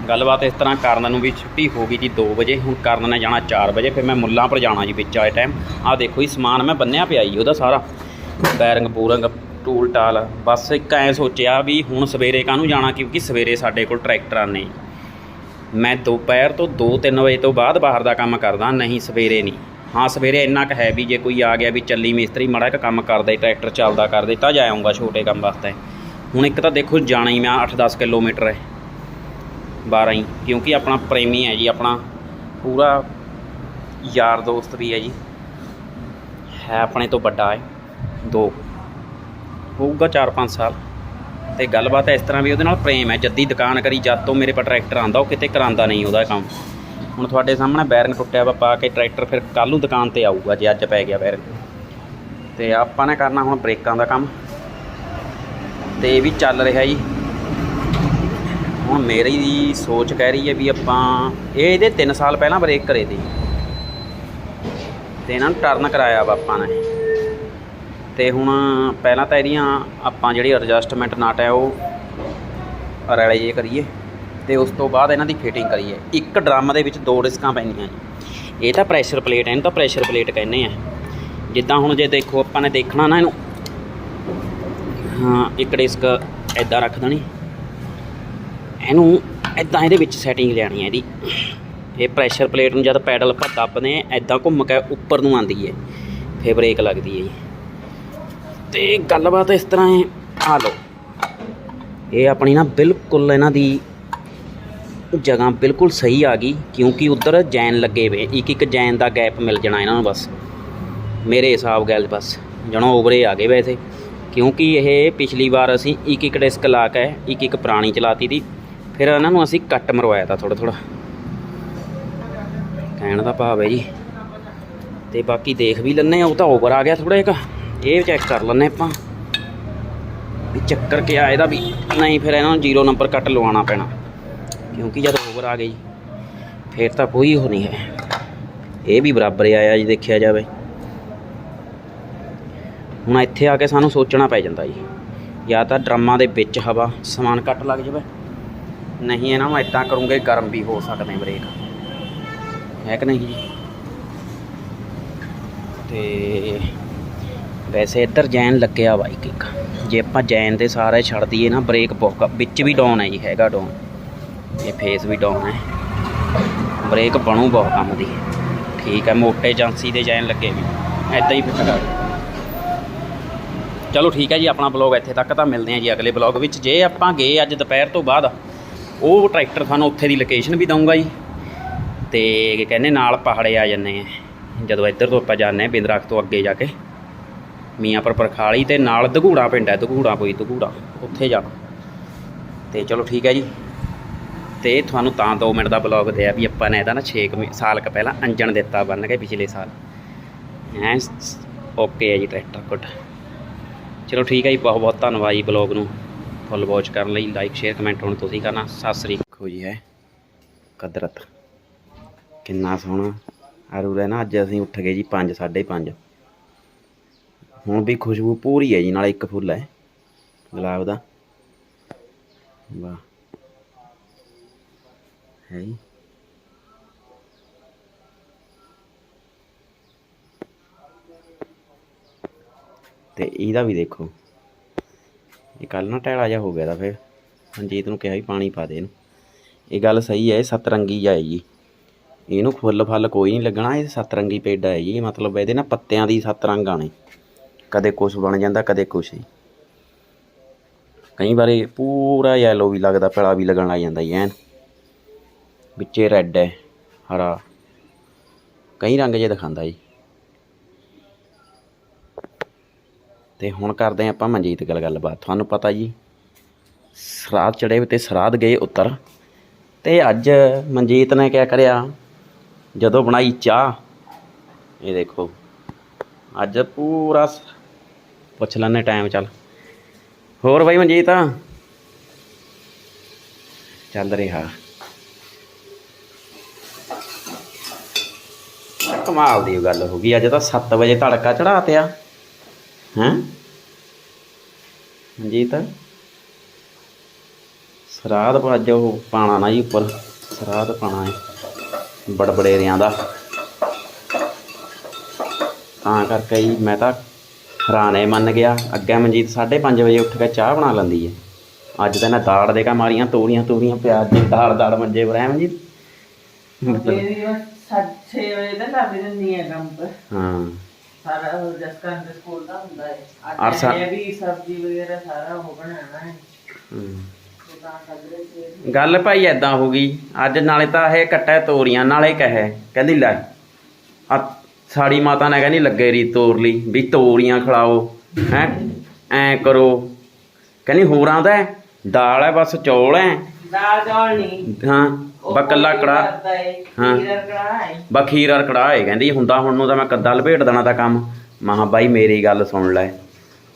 ਗੱਲਬਾਤ ਇਸ ਤਰ੍ਹਾਂ ਕਰਨ ਨੂੰ ਵੀ ਛੁੱਟੀ ਹੋ ਗਈ ਜੀ 2 ਵਜੇ, ਹੁਣ ਕਰਨ ਨੇ ਜਾਣਾ 4 ਵਜੇ, ਫਿਰ ਮੈਂ ਮੁੱਲਾਂ ਪਰ ਜਾਣਾ ਜੀ ਵਿੱਚ ਆਏ ਟਾਈਮ ਆਹ ਦੇਖੋ ਜੀ, ਸਮਾਨ ਮੈਂ ਬੰਨਿਆ ਪਿਆ ਜੀ ਉਹਦਾ ਸਾਰਾ। ਬੈਰਿੰਗ, ਬੂਰੰਗ, ਟੂਲ ਟਾਲ, ਬਸ ਇੱਕ ਐ ਸੋਚਿਆ ਵੀ ਹੁਣ ਸਵੇਰੇ ਕਾਹਨੂੰ ਜਾਣਾ, ਕਿਉਂਕਿ ਸਵੇਰੇ ਸਾਡੇ ਕੋਲ ਟਰੈਕਟਰਾਂ ਨੇ ਮੈਂ ਦੁਪਹਿਰ ਤੋਂ 2-3 ਵਜੇ ਤੋਂ ਬਾਅਦ ਬਾਹਰ ਦਾ ਕੰਮ ਕਰਦਾ, ਨਹੀਂ ਸਵੇਰੇ ਨਹੀਂ। ਹਾਂ, ਸਵੇਰੇ ਇੰਨਾ ਕੁ ਹੈ ਵੀ ਜੇ ਕੋਈ ਆ ਗਿਆ ਵੀ ਚੱਲੀ ਮਿਸਤਰੀ, ਮਾੜਾ ਕੁ ਕੰਮ ਕਰਦਾ ਟਰੈਕਟਰ ਚੱਲਦਾ, ਕਰ ਦਿੱਤਾ, ਜਾ ਆਉਂਗਾ ਛੋਟੇ ਕੰਮ ਵਾਸਤੇ। ਹੁਣ ਇੱਕ ਤਾਂ ਦੇਖੋ, ਜਾਣਾ ਹੀ ਮੈਂ 8-10 ਕਿਲੋਮੀਟਰ ਹੈ। 12 ਹੀ, ਕਿਉਂਕਿ ਆਪਣਾ ਪ੍ਰੇਮੀ ਹੈ ਜੀ, ਆਪਣਾ ਪੂਰਾ ਯਾਰ ਦੋਸਤ ਵੀ ਹੈ ਜੀ। ਹੈ ਆਪਣੇ ਤੋਂ ਵੱਡਾ ਹੈ, ਦੋ। ਹੋਊਗਾ 4-5 ਸਾਲ। ਤੇ ਗੱਲਬਾਤ ਇਸ ਤਰ੍ਹਾਂ ਵੀ ਉਹਦੇ ਨਾਲ ਪ੍ਰੇਮ ਹੈ, ਜੱਦੀ ਦੁਕਾਨ ਕਰੀ, ਜਦ ਤੋਂ ਮੇਰੇ ਪਾ ਟਰੈਕਟਰ ਆਂਦਾ ਉਹ ਕਿਤੇ ਕਰਾਂਦਾ ਨਹੀਂ ਉਹਦਾ ਕੰਮ। ਹੁਣ ਤੁਹਾਡੇ ਸਾਹਮਣੇ ਬੈਰਿੰਗ ਟੁੱਟਿਆ ਵਾ, ਪਾ ਕੇ ਟਰੈਕਟਰ ਫਿਰ ਕੱਲ੍ਹ ਨੂੰ ਦੁਕਾਨ ਤੇ ਆਊਗਾ, ਜੇ ਅੱਜ ਪੈ ਗਿਆ ਬੈਰਿੰਗ ਤੇ ਆਪਾਂ ਨੇ ਕਰਨਾ ਹੁਣ ਬ੍ਰੇਕਾਂ ਦਾ ਕੰਮ। ਤੇ ਇਹ ਵੀ ਚੱਲ ਰਿਹਾ ਜੀ। ਹੁਣ ਮੇਰੀ ਸੋਚ ਕਹਿ ਰਹੀ ਹੈ ਵੀ ਆਪਾਂ ਇਹ ਇਹਦੇ 3 ਸਾਲ ਪਹਿਲਾਂ ਬ੍ਰੇਕ ਕਰੇ ਦੀ ਤੇ ਇਹਨਾਂ ਨੂੰ ਟਰਨ ਕਰਾਇਆ ਵਾ ਆਪਾਂ ਨੇ। ਤੇ ਹੁਣ ਪਹਿਲਾਂ ਤਾਂ ਇਹਦੀਆਂ ਆਪਾਂ ਜਿਹੜੀ ਐਡਜਸਟਮੈਂਟ ਨਾਟ ਹੈ ਉਹ ਰਲੇ ਜੇ ਕਰੀਏ। ਤੇ ਉਸ ਤੋਂ ਬਾਅਦ ਇਹਨਾਂ ਦੀ ਫਿਟਿੰਗ ਕਰੀਏ। ਇੱਕ ਡਰਮ ਦੇ ਵਿੱਚ ਦੋ ਡਿਸਕਾਂ ਪੈਂਦੀਆਂ ਜੀ। ਇਹ ਤਾਂ ਪ੍ਰੈਸ਼ਰ ਪਲੇਟ ਹੈ, ਇਹਨੂੰ ਤਾਂ ਪ੍ਰੈਸ਼ਰ ਪਲੇਟ ਕਹਿੰਦੇ ਆ। ਜਿੱਦਾਂ ਹੁਣ ਜੇ ਦੇਖੋ ਆਪਾਂ ਨੇ ਦੇਖਣਾ ਨਾ ਇਹਨੂੰ। ਹਾਂ, ਇੱਕ ਡਿਸਕ ਐਦਾਂ ਰੱਖ ਦੇਣੀ। ਇਹਨੂੰ ਐਦਾਂ ਇਹਦੇ ਵਿੱਚ ਸੈਟਿੰਗ ਲੈਣੀ ਹੈ ਇਹਦੀ। ਇਹ ਪ੍ਰੈਸ਼ਰ ਪਲੇਟ ਨੂੰ ਜਦ ਪੈਡਲ ਆਪਾਂ ਦੱਬਦੇ ਐਦਾਂ ਘੁੰਮ ਕੇ ਉੱਪਰ ਨੂੰ ਆਉਂਦੀ ਹੈ। ਫੇਰ ਬ੍ਰੇਕ ਲੱਗਦੀ ਹੈ ਜੀ। ਤੇ ਗੱਲਬਾਤ ਇਸ ਤਰ੍ਹਾਂ ਹੈ ਆ ਲਓ। ਇਹ ਆਪਣੀ ਨਾ ਬਿਲਕੁਲ ਇਹਨਾਂ ਦੀ ਜਗ੍ਹਾ ਬਿਲਕੁਲ ਸਹੀ ਆ ਗਈ, ਕਿਉਂਕਿ ਉਧਰ ਜੈਨ ਲੱਗੇ ਵੇ ਇੱਕ ਇੱਕ ਜੈਨ ਦਾ ਗੈਪ ਮਿਲ ਜਾਣਾ ਇਹਨਾਂ ਨੂੰ ਬਸ। ਮੇਰੇ ਹਿਸਾਬ ਗੱਲ ਬਸ, ਜਣੋ ਓਵਰੇ ਆ ਗਏ ਵੈਸੇ। ਕਿਉਂਕਿ ਇਹ ਪਿਛਲੀ ਵਾਰ ਅਸੀਂ ਇੱਕ ਇੱਕ ਡਿਸਕ ਲਾ ਕੇ ਇੱਕ ਇੱਕ ਪੁਰਾਣੀ ਚਲਾਤੀ ਦੀ। ਫਿਰ ਇਹਨਾਂ ਨੂੰ ਅਸੀਂ ਕੱਟ ਮਰਵਾਇਆ ਤਾ ਥੋੜਾ ਥੋੜਾ ਕਹਿਣ ਦਾ ਭਾਵ ਹੈ ਜੀ। ਤੇ ਬਾਕੀ ਦੇਖ ਵੀ ਲੈਂਦੇ ਆ ਉਹ ਤਾਂ ਓਵਰ ਆ ਗਿਆ ਥੋੜਾ ਜਿਹਾ ਇਹ ਚੈੱਕ ਕਰ ਲੈਂਦੇ ਆਪਾਂ। ਵੀ ਚੱਕਰ ਕਿਆ ਇਹਦਾ ਵੀ। ਨਹੀਂ, ਫਿਰ ਇਹਨਾਂ ਨੂੰ ਜ਼ੀਰੋ ਨੰਬਰ ਕੱਟ ਲਵਾਉਣਾ ਪੈਣਾ। ਕਿਉਂਕਿ ਜਦ ਓਵਰ ਆ ਗਈ, ਫਿਰ ਤਾਂ ਕੋਈ ਉਹ ਨਹੀਂ ਹੈ। ਇਹ ਵੀ ਬਰਾਬਰ ਹੀ ਆਇਆ ਜੀ, ਦੇਖਿਆ ਜਾਵੇ। ਹੁਣ ਇੱਥੇ ਆ ਕੇ ਸਾਨੂੰ ਸੋਚਣਾ ਪੈ ਜਾਂਦਾ ਜੀ। ਜਾਂ ਤਾਂ ਡਰਮਾਂ ਦੇ ਵਿੱਚ ਹਵਾ, ਸਮਾਨ ਕੱਟ ਲੱਗ ਜਾਵੇ। ਨਹੀਂ ਇਹਨਾਂ ਨੂੰ ਇਦਾਂ ਕਰੂੰਗੇ, ਗਰਮ ਵੀ ਹੋ ਸਕਦੇ ਬ੍ਰੇਕ ਹੈ ਕਿ ਨਹੀਂ? ਜੀ ਤੇ ਵੈਸੇ ਇੱਧਰ ਜੈਨ ਲੱਗਿਆ ਬਾਈਕ ਇੱਕ ਜੇ ਆਪਾਂ ਜੈਨ ਦੇ ਸਾਰੇ ਛੱਡ ਦਈਏ ਨਾ ਬ੍ਰੇਕ ਬਹੁਤ ਵਿੱਚ ਵੀ ਡਾਊਨ ਹੈ ਜੀ, ਹੈਗਾ ਡਾਊਨ ਇਹ ਫੇਸ ਵੀ ਡਾਊਨ ਹੈ। ਬ੍ਰੇਕ ਬਣੂ ਬਹੁਤ ਕੰਮ ਦੀ। ਠੀਕ ਹੈ, ਮੋਟੇ ਏਜੰਸੀ ਦੇ ਜੈਨ ਲੱਗੇ ਵੀ ਐਦਾਂ ਹੀ ਫਿੱਟ ਚਲੋ ਠੀਕ ਹੈ ਜੀ, ਆਪਣਾ ਬਲੌਗ ਇੱਥੇ ਤੱਕ ਤਾਂ ਮਿਲਦੇ ਹਾਂ ਜੀ, ਅਗਲੇ ਬਲੌਗ ਵਿੱਚ। ਜੇ ਆਪਾਂ ਗਏ ਅੱਜ ਦੁਪਹਿਰ ਤੋਂ ਬਾਅਦ ਉਹ ਟਰੈਕਟਰ ਤੁਹਾਨੂੰ ਉੱਥੇ ਦੀ ਲੋਕੇਸ਼ਨ ਵੀ ਦਊਂਗਾ ਜੀ। ਤੇ ਕਹਿੰਦੇ, ਨਾਲ ਪਹਾੜੇ ਆ ਜਾਂਦੇ ਆ। ਜਦੋਂ ਇੱਧਰ ਤੋਂ ਆਪਾਂ ਜਾਂਦੇ ਹਾਂ ਬਿੰਦਰਾਖ ਤੋਂ ਅੱਗੇ ਜਾ ਕੇ। ਮੀਆਂਪੁਰ ਪਰਖਾਲੀ ਤੇ ਨਾਲ ਦਗੂੜਾ ਪਿੰਡ ਹੈ ਦਗੂੜਾ ਕੋਈ ਦਗੂੜਾ ਉੱਥੇ ਜਾਣਾ ਤੇ ਚਲੋ ਠੀਕ ਹੈ ਜੀ। ਤੇ ਤੁਹਾਨੂੰ ਤਾਂ 2 ਮਿੰਟ ਦਾ ਬਲੌਗ ਦਿਆ ਵੀ ਆਪਾਂ ਨੇ ਇਹਦਾ ਨਾ 6 ਸਾਲ ਕ ਪਹਿਲਾਂ ਅੰਜਣ ਦਿੱਤਾ ਬੰਨ ਕੇ ਪਿਛਲੇ ਸਾਲ। ਐ ਓਕੇ ਹੈ ਜੀ, ਟਰੈਕਟਰ ਗੁੱਡ। ਚਲੋ ਠੀਕ ਹੈ ਜੀ ਬਹੁਤ ਬਹੁਤ ਧੰਨਵਾਦ ਜੀ ਬਲੌਗ ਨੂੰ। ਫੁੱਲ ਵਾਚ ਕਰਨ ਲਈ ਲਾਈਕ ਸ਼ੇਅਰ ਕਮੈਂਟ ਹੁਣ ਤੁਸੀਂ ਕਰਨਾ। ਸਤਿ ਸ੍ਰੀ ਅਕਾਲ। ਜੀ ਹੈ ਕਦਰਤ। ਕਿੰਨਾ ਸੋਹਣਾ ਆਰੂ ਦਾ ਨਾ, ਅੱਜ ਅਸੀਂ ਉੱਠ ਗਏ ਜੀ 5 5:30 ਹੁਣ ਵੀ ਖੁਸ਼ਬੂ ਪੂਰੀ ਹੈ ਜੀ, ਨਾਲ ਇੱਕ ਫੁੱਲ ਹੈ, ਗੁਲਾਬ ਦਾ। ਵਾਹ। ਹੈ ਜੀ। ਤੇ ਇਹਦਾ ਵੀ ਦੇਖੋ। ਇਹ ਕੱਲ ਨਾ ਟੈਲਾ ਜਿਹਾ ਹੋ ਗਿਆ ਦਾ ਫਿਰ। ਮਨਜੀਤ ਨੂੰ ਕਿਹਾ ਵੀ ਪਾਣੀ ਪਾ ਦੇ ਇਹਨੂੰ। ਇਹ ਗੱਲ ਸਹੀ ਹੈ, ਇਹ ਸਤਰੰਗੀ ਹੈ ਜੀ ਇਹਨੂੰ ਫੁੱਲ ਫਲ ਕੋਈ ਨਹੀਂ ਲੱਗਣਾ, ਇਹ ਸਤਰੰਗੀ ਪੇਡਾ ਹੈ ਜੀ ਮਤਲਬ ਇਹਦੇ ਨਾ ਪੱਤਿਆਂ ਦੀ ਸੱਤ ਰੰਗ ਆਣੇ। ਕਦੇ ਕੁਛ ਬਣ ਜਾਂਦਾ, ਕਦੇ ਕੁਛ ਨਹੀਂ। ਕਈ ਵਾਰੀ ਪੂਰਾ ਯੈਲੋ ਵੀ ਲੱਗਦਾ ਪੀਲਾ ਵੀ ਲੱਗਣ ਲੱਗ ਜਾਂਦਾ ਜੀ, ਐਨ। ਵਿੱਚੇ ਰੈੱਡ ਹੈ, ਹਰਾ। ਕਈ ਰੰਗ ਜੇ ਦਿਖਾਉਂਦਾ ਜੀ। ਤੇ ਹੁਣ ਕਰਦੇ ਹਾਂ ਆਪਾਂ ਮਨਜੀਤ ਗੱਲ ਗੱਲਬਾਤ। ਤੁਹਾਨੂੰ ਪਤਾ ਜੀ, ਸਰਾਧ ਚੜੇ ਤੇ ਸਰਾਧ ਗਏ ਉੱਤਰ। ਤੇ ਅੱਜ ਮਨਜੀਤ ਨੇ ਕਿਆ ਕਰਿਆ? ਜਦੋਂ ਬਣਾਈ ਚਾਹ, ਇਹ ਦੇਖੋ, ਅੱਜ ਪੂਰਾ ਪੁੱਛ ਲੈਣੇ ਟਾਈਮ ਚੱਲ। ਹੋਰ ਬਾਈ ਮਨਜੀਤ? ਚੱਲ ਰਿਹਾ। ਕਮਾਲ ਦੀ ਗੱਲ ਹੋ ਗਈ, ਅੱਜ ਤਾਂ 7 ਵਜੇ ਤੜਕਾ ਚੜਾ ਤਿਆ। ਹੈਂ? ਮਨਜੀਤ? ਸਰਾਧ ਅੱਜ ਉਹ ਪਾਣਾ ਨਾ ਜੀ ਉੱਪਰ। ਸਰਾਧ ਪਾਣਾ ਹੈ ਬੜਬੜੇਰਿਆਂ ਦਾ। ਤਾਂ ਕਰਕੇ ਜੀ ਮੈਂ ਤਾਂ ਹੈਰਾਨੇ ਮੰਨ ਗਿਆ। ਅੱਗੇ ਮਨਜੀਤ 5:30 ਵਜੇ ਉੱਠ ਕੇ ਚਾਹ ਬਣਾ ਲੈਂਦੀ ਹੈ ਅੱਜ ਤਾਂ ਨਾ ਦਾੜ ਦੇ ਕਾ ਮਾਰੀਆਂ ਤੋਰੀਆਂ ਤੋਰੀਆਂ ਪਿਆਜ਼ ਦੀ ਦਾੜ ਦਾੜ ਮੰਜੇ ਪਰ ਐ ਮਨਜੀਤ? ਮੇਰੀ ਬਸ ਸੱਤ 6 ਵਜੇ ਤੱਕ ਲੱਗ ਜਾਂਦੀ ਹੈ ਕੰਮ। ਹਾਂ। ਸਾਰਾ ਉਹ ਜਸਕਰਨ ਦੇ ਸਕੂਲ ਦਾ ਹੁੰਦਾ ਹੈ ਔਰ ਸਾ- ਅੱਜ ਇਹ ਵੀ ਸਬਜ਼ੀ ਵਗੈਰਾ ਸਾਰਾ ਉਹ ਬਣਾਉਣਾ ਹੈ। ਹਮ। ਉਹ ਤਾਂ ਸਬਜ਼ੀ ਸੀ ਗੱਲ ਭਾਈ ਐਦਾਂ ਹੋ ਗਈ ਅੱਜ ਨਾਲੇ ਤਾਂ ਇਹ ਕੱਟਿਆ ਤੋਰੀਆਂ ਨਾਲੇ ਕਹੇ ਕਹਿੰਦੀ ਲੈ ਆ ਸਾੜੀ ਮਾਤਾ ਨੇ ਕਹਿੰਦੀ ਲੱਗੇ ਰੀ ਤੋਰ ਲਈ ਵੀ ਤੋਰੀਆਂ ਖਿਲਾਓ ਹੈ ਐ ਕਰੋ। ਕਹਿੰਦੀ ਹੋਰਾਂ ਦਾ ਹੈ, ਦਾਲ ਹੈ ਬਸ ਚੌਲ ਹੈ ਦਾਲ ਚੌਲ ਨਹੀਂ ਹਾਂ ਬਕੱਲਾ ਕੜਾ। ਕਰਦਾ ਹੈ ਹਾਂ। ਖੀਰਾ ਕੜਾ ਹੈ ਕਹਿੰਦੀ ਹੁੰਦਾ ਹੁਣ ਨੂੰ ਤਾਂ ਮੈਂ ਕੱਦਾ ਲਪੇਟ ਦੇਣਾ ਤਾਂ ਕੰਮ। ਮਹਾ ਬਾਈ ਮੇਰੀ ਗੱਲ ਸੁਣ ਲੈ।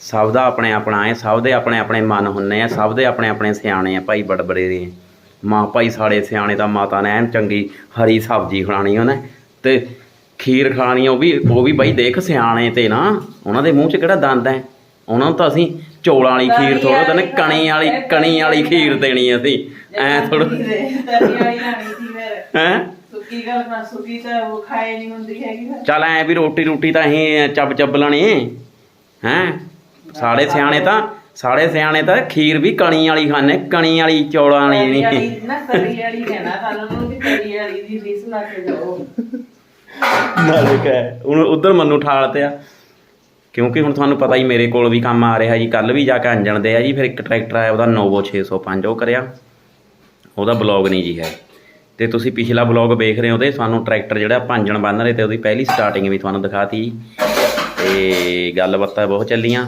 ਸਭ ਦਾ ਆਪਣੇ ਆਪਣਾ ਹੈ ਸਭ ਦੇ ਆਪਣੇ ਆਪਣੇ ਮਨ ਹੁੰਨੇ ਆ ਸਭ ਦੇ ਆਪਣੇ ਆਪਣੇ ਸਿਆਣੇ ਆ ਭਾਈ ਬੜਬੜੇ ਦੇ। ਮਾਂ ਭਾਈ ਸਾਡੇ ਸਿਆਣੇ ਤਾਂ ਮਾਤਾ ਨੇ ਐਨ ਚੰਗੀ ਹਰੀ ਸਬਜ਼ੀ ਖਿਲਾਣੀ ਉਹਨੇ। ਤੇ ਖੀਰ ਖਾਣੀ ਉਹ ਵੀ ਉਹ ਵੀ ਬਾਈ ਦੇਖ ਸਿਆਣੇ ਤੇ ਨਾ ਉਹਨਾਂ ਦੇ ਮੂੰਹ 'ਚ ਕਿਹੜਾ ਦੰਦ ਹੈ ਉਹਨਾਂ ਨੂੰ ਤਾਂ ਅਸੀਂ ਚੌਲਾਂ ਵਾਲੀ ਖੀਰ ਥੋੜੋ ਤੇ ਕਣੀ ਵਾਲੀ ਕਣੀ ਵਾਲੀ ਖੀਰ ਦੇਣੀ ਅਸੀਂ। ਐ ਥੋੜੋ ਹੈ? ਸੁੱਕੀ ਗੱਲ ਨਾ ਸੁੱਕੀ ਤਾਂ ਉਹ ਖਾਏ ਨਹੀਂ ਹੁੰਦੀ ਹੈਗੀ ਚੱਲ ਐ ਵੀ ਰੋਟੀ ਰੋਟੀ ਤਾਂ ਅਸੀਂ ਚੱਬ ਚੱਬ ਲੈਣੀ ਹੈ? ਸਾਡੇ ਸਿਆਣੇ ਤਾਂ ਸਾਡੇ ਸਿਆਣੇ ਤਾਂ ਖੀਰ ਵੀ ਕਣੀ ਵਾਲੀ ਖਾਣੇ ਕਣੀ ਵਾਲੀ ਚੌਲਾਂ ਵਾਲੀ ਨਹੀਂ। ਨਾ ਤਰੀ ਵਾਲੀ ਕਹਿਣਾ ਕੱਲ ਨੂੰ ਵੀ ਤਰੀ ਵਾਲੀ ਦੀ ਰੀਸ ਲਾ ਕੇ ਜਾਓ। ਨਾਲੇ ਕਹਿ ਹੁਣ ਉਧਰ ਮੰਨੂ ਠਾਲ ਤੇ ਆ। ਕਿਉਂਕਿ ਹੁਣ ਤੁਹਾਨੂੰ ਪਤਾ ਹੀ ਮੇਰੇ ਕੋਲ ਵੀ ਕੰਮ ਆ ਰਿਹਾ ਜੀ ਕੱਲ ਵੀ ਜਾ ਕੇ ਅੰਜਣ ਦੇ ਆ ਜੀ ਫਿਰ ਇੱਕ ਟਰੈਕਟਰ ਆਇਆ ਉਹਦਾ ਨੋਵੋ 605 ਉਹ ਕਰਿਆ। ਉਹਦਾ ਬਲੌਗ ਨਹੀਂ ਜੀ ਹੈ। ਤੇ ਤੁਸੀਂ ਪਿਛਲਾ ਬਲੌਗ ਵੇਖ ਰਹੇ ਹੋ ਉਹਦੇ ਸਾਨੂੰ ਟਰੈਕਟਰ ਜਿਹੜਾ ਭਾਂਜਣ ਬੰਨ ਰਹੇ ਤੇ ਉਹਦੀ ਪਹਿਲੀ ਸਟਾਰਟਿੰਗ ਵੀ ਤੁਹਾਨੂੰ ਦਿਖਾਤੀ। ਤੇ ਗੱਲਬਾਤਾਂ ਬਹੁਤ ਚੱਲੀਆਂ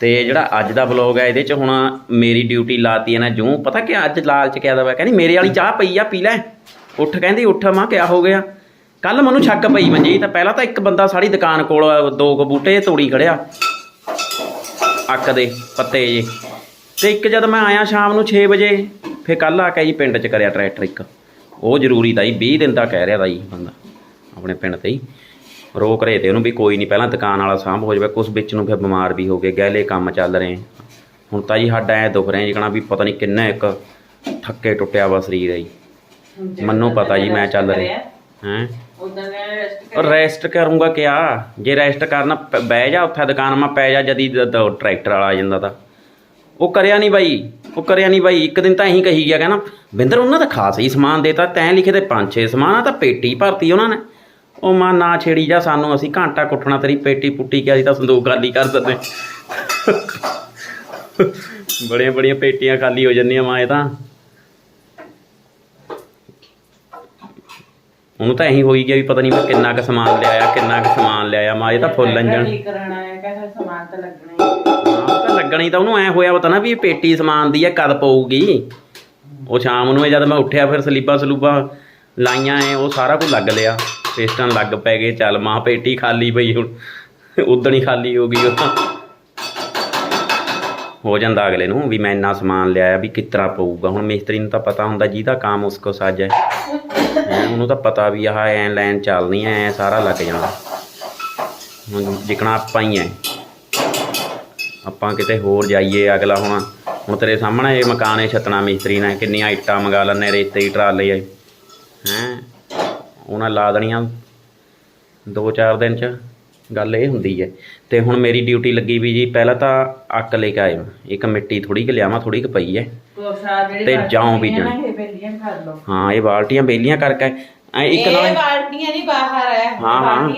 ਤੇ ਜਿਹੜਾ ਅੱਜ ਦਾ ਬਲੌਗ ਹੈ ਇਹਦੇ ਚ ਹੁਣ ਮੇਰੀ ਡਿਊਟੀ ਲਾਤੀ ਹੈ ਨਾ ਜੂੰ। ਪਤਾ ਕਿ ਅੱਜ ਲਾਲਚ ਕਿਆ ਦਵਾ ਕਹਿੰਦੀ, ਮੇਰੇ ਵਾਲੀ ਚਾਹ ਪਈ ਆ, ਪੀ ਲੈ। ਉੱਠ ਕਹਿੰਦੀ, ਉੱਠ ਮਾਂ, ਕਿਆ ਹੋ ਗਿਆ? ਕੱਲ ਮੈਨੂੰ ਛੱਕ ਪਈ ਮੰਜੀ ਤਾਂ ਪਹਿਲਾਂ ਤਾਂ ਇੱਕ ਬੰਦਾ ਸਾਡੀ ਦੁਕਾਨ ਕੋਲ ਦੋ ਕੁ ਬੂਟੇ ਜਿਹੇ ਤੋੜੀ ਖੜਿਆ। ਅੱਕ ਦੇ ਪੱਤੇ ਜੇ। ਤੇ ਇੱਕ ਜਦ ਮੈਂ ਆਇਆ ਸ਼ਾਮ ਨੂੰ 6 ਵਜੇ ਫੇਰ ਕੱਲ ਆ ਕੇ ਜੀ ਪਿੰਡ 'ਚ ਕਰਿਆ ਟਰੈਕਟਰ ਇੱਕ। ਉਹ ਜ਼ਰੂਰੀ ਦਾ ਜੀ 20 ਦਿਨ ਦਾ ਕਹਿ ਰਿਹਾ ਦਾ ਜੀ ਬੰਦਾ ਆਪਣੇ ਪਿੰਡ ਤੇ ਹੀ। ਰੋਕ ਰਹੇ ਤੇ ਉਹਨੂੰ ਵੀ ਕੋਈ ਨਹੀਂ ਪਹਿਲਾਂ ਦੁਕਾਨ ਵਾਲਾ ਸਾਂਭ ਹੋ ਜਾਵੇ ਕੁਛ ਵਿੱਚ ਨੂੰ ਫਿਰ ਬਿਮਾਰ ਵੀ ਹੋ ਗਏ ਗਹਿਲੇ ਕੰਮ ਚੱਲ ਰਹੇ। ਹੁਣ ਤਾਂ ਜੀ ਸਾਡਾ ਐ ਦੁਖ ਰਿਹਾ ਜਿਕਣਾ ਵੀ ਪਤਾ ਨਹੀਂ ਕਿੰਨਾ ਇੱਕ ਥੱਕੇ ਟੁੱਟਿਆ ਵਾ ਸਰੀਰ ਹੈ ਜੀ। ਮੈਨੂੰ ਪਤਾ ਜੀ ਮੈਂ ਚੱਲ ਰਿਹਾ। ਹੈਂ? ਰੈਸਟ ਕਰੂੰਗਾ ਕਿਆ? ਜੇ ਰੈਸਟ ਕਰਨਾ ਬਹਿ ਜਾ ਉੱਥੇ ਦੁਕਾਨ ਮਾ ਪੈ ਜਾ ਜਦੀ ਟਰੈਕਟਰ ਵਾਲਾ ਆ ਜਾਂਦਾ ਤਾਂ। ਉਹ ਕਰਿਆ ਨਹੀਂ ਬਾਈ। ਉਹ ਕਰਿਆ ਨਹੀਂ ਬਾਈ ਇੱਕ ਦਿਨ ਤਾਂ ਇਹੀ ਕਹੀ ਗਿਆ ਕਹਿੰਦਾ ਬਿੰਦਰ ਉਹਨਾਂ ਦਾ ਖਾਸ ਹੀ ਸਮਾਨ ਦੇਤਾ ਤੈਂ ਲਿਖੇ ਤੇ ਪੰਜ ਛੇ ਸਮਾਨ ਆ ਤਾਂ ਪੇਟੀ ਭਰਤੀ ਉਹਨਾਂ ਨੇ। ਉਹ ਮਾਂ ਨਾ ਛੇੜੀ ਜਾ ਸਾਨੂੰ ਅਸੀਂ ਘੰਟਾ ਕੁੱਟਣਾ ਤੇਰੀ ਪੇਟੀ ਪੁੱਟੀ ਕਿਆ ਅਸੀਂ ਤਾਂ ਸੰਦੂਕ ਖਾਲੀ ਕਰ ਦਿੰਦੇ ਬੜੀਆਂ ਬੜੀਆਂ ਪੇਟੀਆਂ ਖਾਲੀ ਹੋ ਜਾਂਦੀਆਂ ਮਾਂ ਇਹ ਤਾਂ। ਉਹਨੂੰ ਤਾਂ ਇਹੀ ਹੋਈ ਗਿਆ ਵੀ ਪਤਾ ਨਹੀਂ ਮੈਂ ਕਿੰਨਾ ਕੁ ਸਮਾਨ ਲਿਆਇਆ ਕਿੰਨਾ ਕੁ ਸਮਾਨ ਲਿਆਇਆ ਮਾਂ ਇਹ ਤਾਂ ਫੁੱਲ ਅੰਜਣ। ਕੀ ਕਰਨਾ ਹੈ? ਕਹਿੰਦਾ ਸਮਾਨ ਤਾਂ ਲੱਗਣਾ ਹੀ ਹੈ। ਹਾਂ ਤਾਂ ਉਹਨੂੰ ਐ ਹੋਇਆ ਪਤਾ ਨਾ ਵੀ ਇਹ ਪੇਟੀ ਸਮਾਨ ਦੀ ਆ, ਕਦ ਪਊਗੀ। ਉਹ ਸ਼ਾਮ ਨੂੰ ਇਹ ਜਦ ਮੈਂ ਉੱਠਿਆ ਫਿਰ ਸਲੀਪਾਂ ਸਲੂਪਾਂ ਲਾਈਆਂ ਐ, ਉਹ ਸਾਰਾ ਕੁਝ ਲੱਗ ਲਿਆ। ਪੇਸਟਾਂ ਲੱਗ ਪੈ ਗਏ, ਚੱਲ ਮਾਂ ਪੇਟੀ ਖਾਲੀ ਪਈ ਹੁਣ, ਉਦਣ ਹੀ ਖਾਲੀ ਹੋ ਗਈ ਉਹ। ਤਾਂ ਹੋ ਜਾਂਦਾ ਅਗਲੇ ਨੂੰ ਵੀ ਮੈਂ ਇੰਨਾ ਸਮਾਨ ਲਿਆਇਆ ਵੀ ਕਿਤਰਾ ਪਊਗਾ। ਹੁਣ ਮਿਸਤਰੀ ਨੂੰ ਤਾਂ ਪਤਾ ਹੁੰਦਾ ਜਿਹਦਾ ਕੰਮ ਉਸਕੋ ਸੱਜ ਹੈ। ਉਹਨੂੰ ਤਾਂ ਪਤਾ ਵੀ ਆਹ ਐ ਲਾਈਨ ਚੱਲਣੀ ਐ, ਐਂ ਸਾਰਾ ਲੱਗ ਜਾਣਾ। ਹੁਣ ਜਿਕਣਾ ਆਪਾਂ ਹੀ ਐ। ਆਪਾਂ ਕਿਤੇ ਹੋਰ ਜਾਈਏ ਅਗਲਾ ਹੁਣ ਹੁਣ ਤੇਰੇ ਸਾਹਮਣੇ ਇਹ ਮਕਾਨ ਇਹ ਛੱਤਣਾ ਮਿਸਤਰੀ ਨੇ ਕਿੰਨੀਆਂ ਇੱਟਾਂ ਮੰਗਾ ਲੈਣੇ ਰੇਤੇ ਦੀ ਟਰਾਲੇ ਐ ਹੈਂ? ਉਹਨਾਂ ਲਾ ਦੇਣੀਆਂ ਦੋ ਚਾਰ ਦਿਨ ਚ। ਗੱਲ ਇਹ ਹੁੰਦੀ ਹੈ। ਤੇ ਹੁਣ ਮੇਰੀ ਡਿਊਟੀ ਲੱਗੀ ਵੀ ਜੀ ਪਹਿਲਾਂ ਤਾਂ ਅੱਕ ਲੈ ਕੇ ਆਏ ਇੱਕ ਮਿੱਟੀ ਥੋੜੀ ਕਿ ਲਿਆਵਾਂ ਥੋੜੀ ਕਿ ਪਈ ਹੈ। ਤੇ ਜਾਉਂ ਕਰ ਲਓ ਹਾਂ ਇਹ ਬਾਲਟੀਆਂ ਬੇਲੀਆਂ ਕਰਕੇ। ਇੱਕ ਇਹ ਨਾਲ ਬਾਲਟੀਆਂ ਨਹੀਂ ਬਾਹਰ ਹੈ ਹਾਂ। ਹਾਂ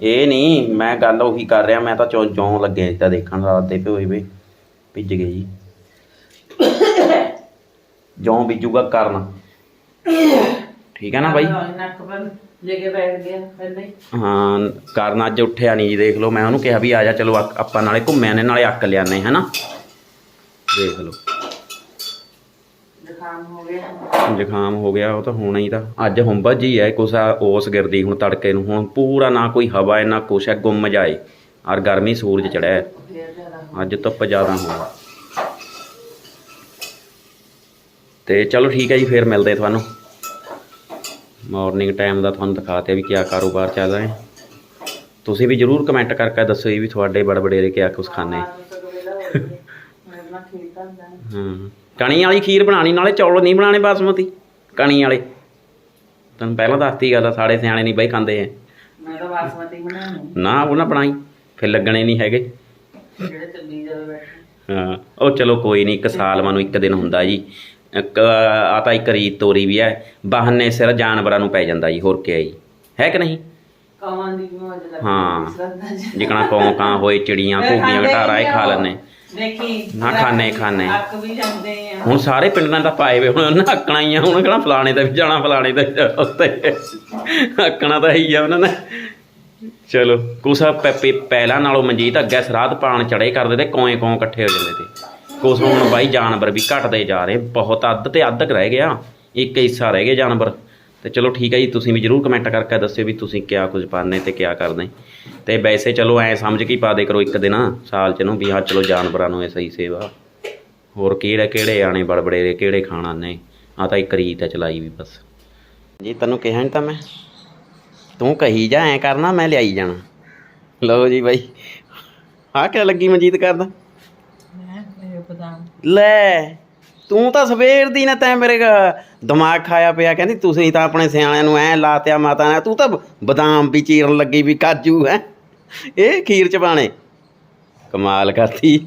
ਇਹ ਨਹੀਂ ਮੈਂ ਗੱਲ ਉਹੀ ਕਰ ਰਿਹਾ ਮੈਂ ਤਾਂ ਚੌ ਜੌਂ ਲੱਗੇ ਤਾਂ ਦੇਖਣ ਰਾਤ ਦੇ ਪਏ ਹੋਏ ਵੇ ਭਿੱਜ ਗਏ ਜੀ। ਜੌਂ ਬੀਜੂਗਾ ਕਰਨ। ਠੀਕ ਹੈ ਨਾ ਬਾਈ? ਨੱਕ ਪਰ ਲੈ ਕੇ ਬੈਠ ਗਿਆ ਪਹਿਲਾਂ ਹੀ। ਹਾਂ ਕਰਨ ਅੱਜ ਉੱਠਿਆ ਨਹੀਂ ਜੀ ਦੇਖ ਲਓ ਮੈਂ ਉਹਨੂੰ ਕਿਹਾ ਵੀ ਆ ਜਾ ਚਲੋ ਆਪਾਂ ਨਾਲੇ ਘੁੰਮਿਆ ਨੇ ਨਾਲੇ ਅੱਕ ਲਿਆਨੇ ਹਨਾ? ਦੇਖ ਲਓ। ਜ਼ੁਕਾਮ ਹੋ ਗਿਆ। ਜ਼ੁਕਾਮ ਹੋ ਗਿਆ ਉਹ ਤਾਂ ਹੋਣਾ ਹੀ ਤਾਂ। ਅੱਜ ਹੁੰਬਜ ਹੀ ਹੈ ਕੁਛ ਆ ਓਸ ਗਿਰਦੀ ਹੁਣ ਤੜਕੇ ਨੂੰ। ਹੁਣ ਪੂਰਾ ਨਾ ਕੋਈ ਹਵਾ ਹੈ ਨਾ ਕੁਛ ਹੈ ਗੁੰਮ ਜਾਏ। ਔਰ ਗਰਮੀ ਸੂਰਜ ਚੜਿਆ ਹੈ ਅੱਜ ਧੁੱਪ ਜ਼ਿਆਦਾ ਹੋਣਾ ਤੇ ਚਲੋ ਠੀਕ ਹੈ ਜੀ ਫੇਰ ਮਿਲਦੇ ਤੁਹਾਨੂੰ। ਮਾਰਨਿੰਗ ਟਾਈਮ ਦਾ ਤੁਹਾਨੂੰ ਦਿਖਾਤੇ ਵੀ ਕਿਆ ਕਾਰੋਬਾਰ ਚੱਲ ਰਿਹਾ ਹੈ ਤੁਸੀਂ ਵੀ ਜਰੂਰ ਕਮੈਂਟ ਕਰਕੇ ਦੱਸੋ ਜੀ ਵੀ ਤੁਹਾਡੇ ਬੜਬੜੇਰੇ ਕਿਆ ਕੁਛ ਖਾਣੇ ਮੈਂ ਨਾ ਠੀਕ ਕਰਦਾ ਹਾਂ। ਕਣੀ ਵਾਲੀ ਖੀਰ ਬਣਾਣੀ ਨਾਲੇ ਚੌਲ ਨਹੀਂ ਬਣਾਣੇ ਬਾਸਮਤੀ ਕਣੀ ਵਾਲੇ। ਤੈਨੂੰ ਪਹਿਲਾਂ ਦੱਸਤੀ ਗੱਲ ਆ ਸਾਡੇ ਸਿਆਣੇ ਨਹੀਂ ਬਈ ਖਾਂਦੇ ਐ। ਮੈਂ ਤਾਂ ਬਾਸਮਤੀ ਬਣਾਉਣੀ। ਨਾ ਉਹ ਨਾ ਬਣਾਈ ਫਿਰ ਲੱਗਣੇ ਨਹੀਂ ਹੈਗੇ। ਜਿਹੜੇ ਚੱਲੀ ਜਾਵੇ ਬੈਠੇ। ਹਾਂ ਉਹ ਚਲੋ ਕੋਈ ਨਹੀਂ ਇੱਕ ਸਾਲ ਮਾਨੂੰ ਇੱਕ ਦਿਨ ਹੁੰਦਾ ਜੀ। ਇੱਕ ਆ ਤਾਂ ਇੱਕ ਰੀਤ ਤੋਰੀ ਵੀ ਹੈ ਬਹਾਨੇ ਸਿਰ ਜਾਨਵਰਾਂ ਨੂੰ ਪੈ ਜਾਂਦਾ ਜੀ ਹੋਰ ਕੀ ਜੀ। ਹੈ ਕਿ ਨਹੀਂ? ਕਾਵਾਂ ਦੀ ਮੌਜ ਲੱਗਦੀ ਹਾਂ। ਜਿਕਣਾ ਕੌਂ ਕਾਂ ਹੋਏ ਚਿੜੀਆਂ ਖਾਂਦੇ ਘਟਾਰਾ ਇਹ ਖਾ। ਲੈਂਦੇ। ਦੇਖੀ ਨਾ ਖਾਣੇ, ਖਾਣੇ। ਅੱਕ ਵੀ ਜਾਂਦੇ ਆ। ਹੁਣ ਸਾਰੇ ਪਿੰਡਾਂ ਦਾ ਪਾਏ ਵੇ ਹੁਣ ਨੱਕਣਾ ਹੀ ਆ ਹੁਣ ਕਿਹੜਾ ਫਲਾਣੇ ਤੇ ਵੀ ਜਾਣਾ ਫਲਾਣੇ ਵੀ ਜਾਣਾ ਉੱਤੇ। ਨੱਕਣਾ ਤਾਂ ਹੀ ਆ ਉਹਨਾਂ ਨੇ ਚਲੋ ਕੁਛ ਪੈ- ਪੈ- ਪਹਿਲਾਂ ਨਾਲੋਂ ਮਨਜੀਤ ਅੱਗੇ ਸਰਾਧ ਪਾਣ ਚੜੇ ਕਰਦੇ ਤੇ ਕੋਏ ਕੋਂ ਇਕੱਠੇ ਹੋ ਜਾਂਦੇ ਤੇ। ਕੁਛ ਹੁਣ ਬਾਈ ਜਾਨਵਰ ਵੀ ਘਟਦੇ ਜਾ ਰਹੇ ਬਹੁਤ ਅੱਧ ਤੇ ਅੱਧ ਕੁ ਰਹਿ ਗਿਆ ਇੱਕ ਹਿੱਸਾ ਰਹਿ ਗਿਆ ਜਾਨਵਰ। ਤੇ ਚਲੋ ਠੀਕ ਹੈ ਜੀ ਤੁਸੀਂ ਵੀ ਜਰੂਰ ਕਮੈਂਟ ਕਰਕੇ ਦੱਸਿਓ ਵੀ ਤੁਸੀਂ ਕਿਆ ਕੁਝ ਪਾਣੇ ਤੇ ਕਿਆ ਕਰਦੇ। ਤੇ ਵੈਸੇ ਚਲੋ ਐ ਸਮਝ ਕੇ ਹੀ ਪਾ ਦੇ ਕਰੋ ਇੱਕ ਦਿਨ ਸਾਲ ਚ ਨੂੰ ਵੀ ਹਾਂ ਚਲੋ ਜਾਨਵਰਾਂ ਨੂੰ ਇਹ ਸਹੀ ਸੇਵਾ। ਹੋਰ ਕਿਹੜੇ ਕਿਹੜੇ ਆਣੇ ਬੜਬੜੇ ਕਿਹੜੇ ਖਾਣਾ ਨੇ ਆ ਤਾਂ ਇੱਕ ਰੀਤ ਹੈ ਚਲਾਈ ਵੀ ਬਸ। ਜੀ ਤੈਨੂੰ ਕਿਹਾ ਨੀ ਤਾਂ ਮੈਂ। ਤੂੰ ਕਹੀ ਜਾ ਐ ਕਰਨਾ ਮੈਂ ਲਿਆਈ ਜਾਣਾ। ਲਓ ਜੀ ਬਾਈ। ਆ ਕਿਆ ਲੱਗੀ ਮਨਜੀਤ ਕਰਦਾ? ਮੈਂ ਇਹ ਬਦਾਮ। ਲੈ। ਤੂੰ ਤਾਂ ਸਵੇਰ ਦੀ ਨਾ ਤੈਂ ਮੇਰੇ ਦਿਮਾਗ ਖਾਇਆ ਪਿਆ ਕਹਿੰਦੀ ਤੁਸੀਂ ਤਾਂ ਆਪਣੇ ਸਿਆਣਿਆਂ ਨੂੰ ਐ ਲਾਤਿਆ ਮਾਤਾ ਨੇ ਤੂੰ ਤਾਂ ਬਦਾਮ ਵੀ ਚੀਰਨ ਲੱਗੀ ਵੀ ਕਾਜੂ ਹੈ? ਇਹ ਖੀਰ ਚ ਪਾਣੇ ਕਮਾਲ ਕਰਤੀ।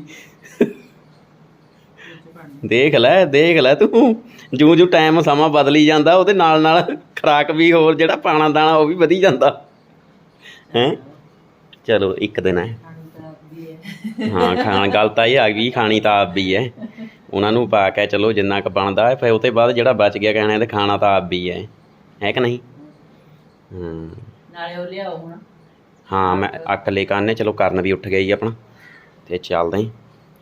ਦੇਖ ਲੈ ਦੇਖ ਲੈ ਤੂੰ। ਜੂ ਜੂ ਟਾਈਮ ਸਮਾਂ ਬਦਲੀ ਜਾਂਦਾ ਉਹਦੇ ਨਾਲ ਨਾਲ ਖਰਾਕ ਵੀ ਹੋਰ ਜਿਹੜਾ ਪਾਣਾ ਦਾਣਾ ਉਹ ਵੀ ਵਧੀ ਜਾਂਦਾ। ਹੈ? ਚਲੋ ਇੱਕ ਦਿਨ ਹੈ। ਹਾਂ ਖਾਣ ਗੱਲ ਤਾਂ ਇਹ ਆ ਗਈ ਖਾਣੀ ਤਾਂ ਆਪ ਵੀ ਹੈ। ਉਹਨਾਂ ਨੂੰ ਪਾ ਕੇ ਚਲੋ ਜਿੰਨਾ ਕੁ ਬਣਦਾ ਫਿਰ ਉਹ ਤੋਂ ਬਾਅਦ ਜਿਹੜਾ ਬਚ ਗਿਆ ਕਹਿਣਾ ਤੇ ਖਾਣਾ ਤਾਂ ਆਪ ਵੀ ਹੈ। ਹੈ ਕਿ ਨਹੀਂ? ਹੂੰ। ਨਾਲੇ ਉਹ ਲਿਆਓ ਹੁਣ। ਹਾਂ ਮੈਂ ਅੱਕ ਲੈ ਕਾਨੇ ਚਲੋ ਕਰਨ ਵੀ ਉੱਠ ਗਿਆ ਜੀ ਆਪਣਾ। ਤੇ ਚੱਲਦੇ ਹਾਂ।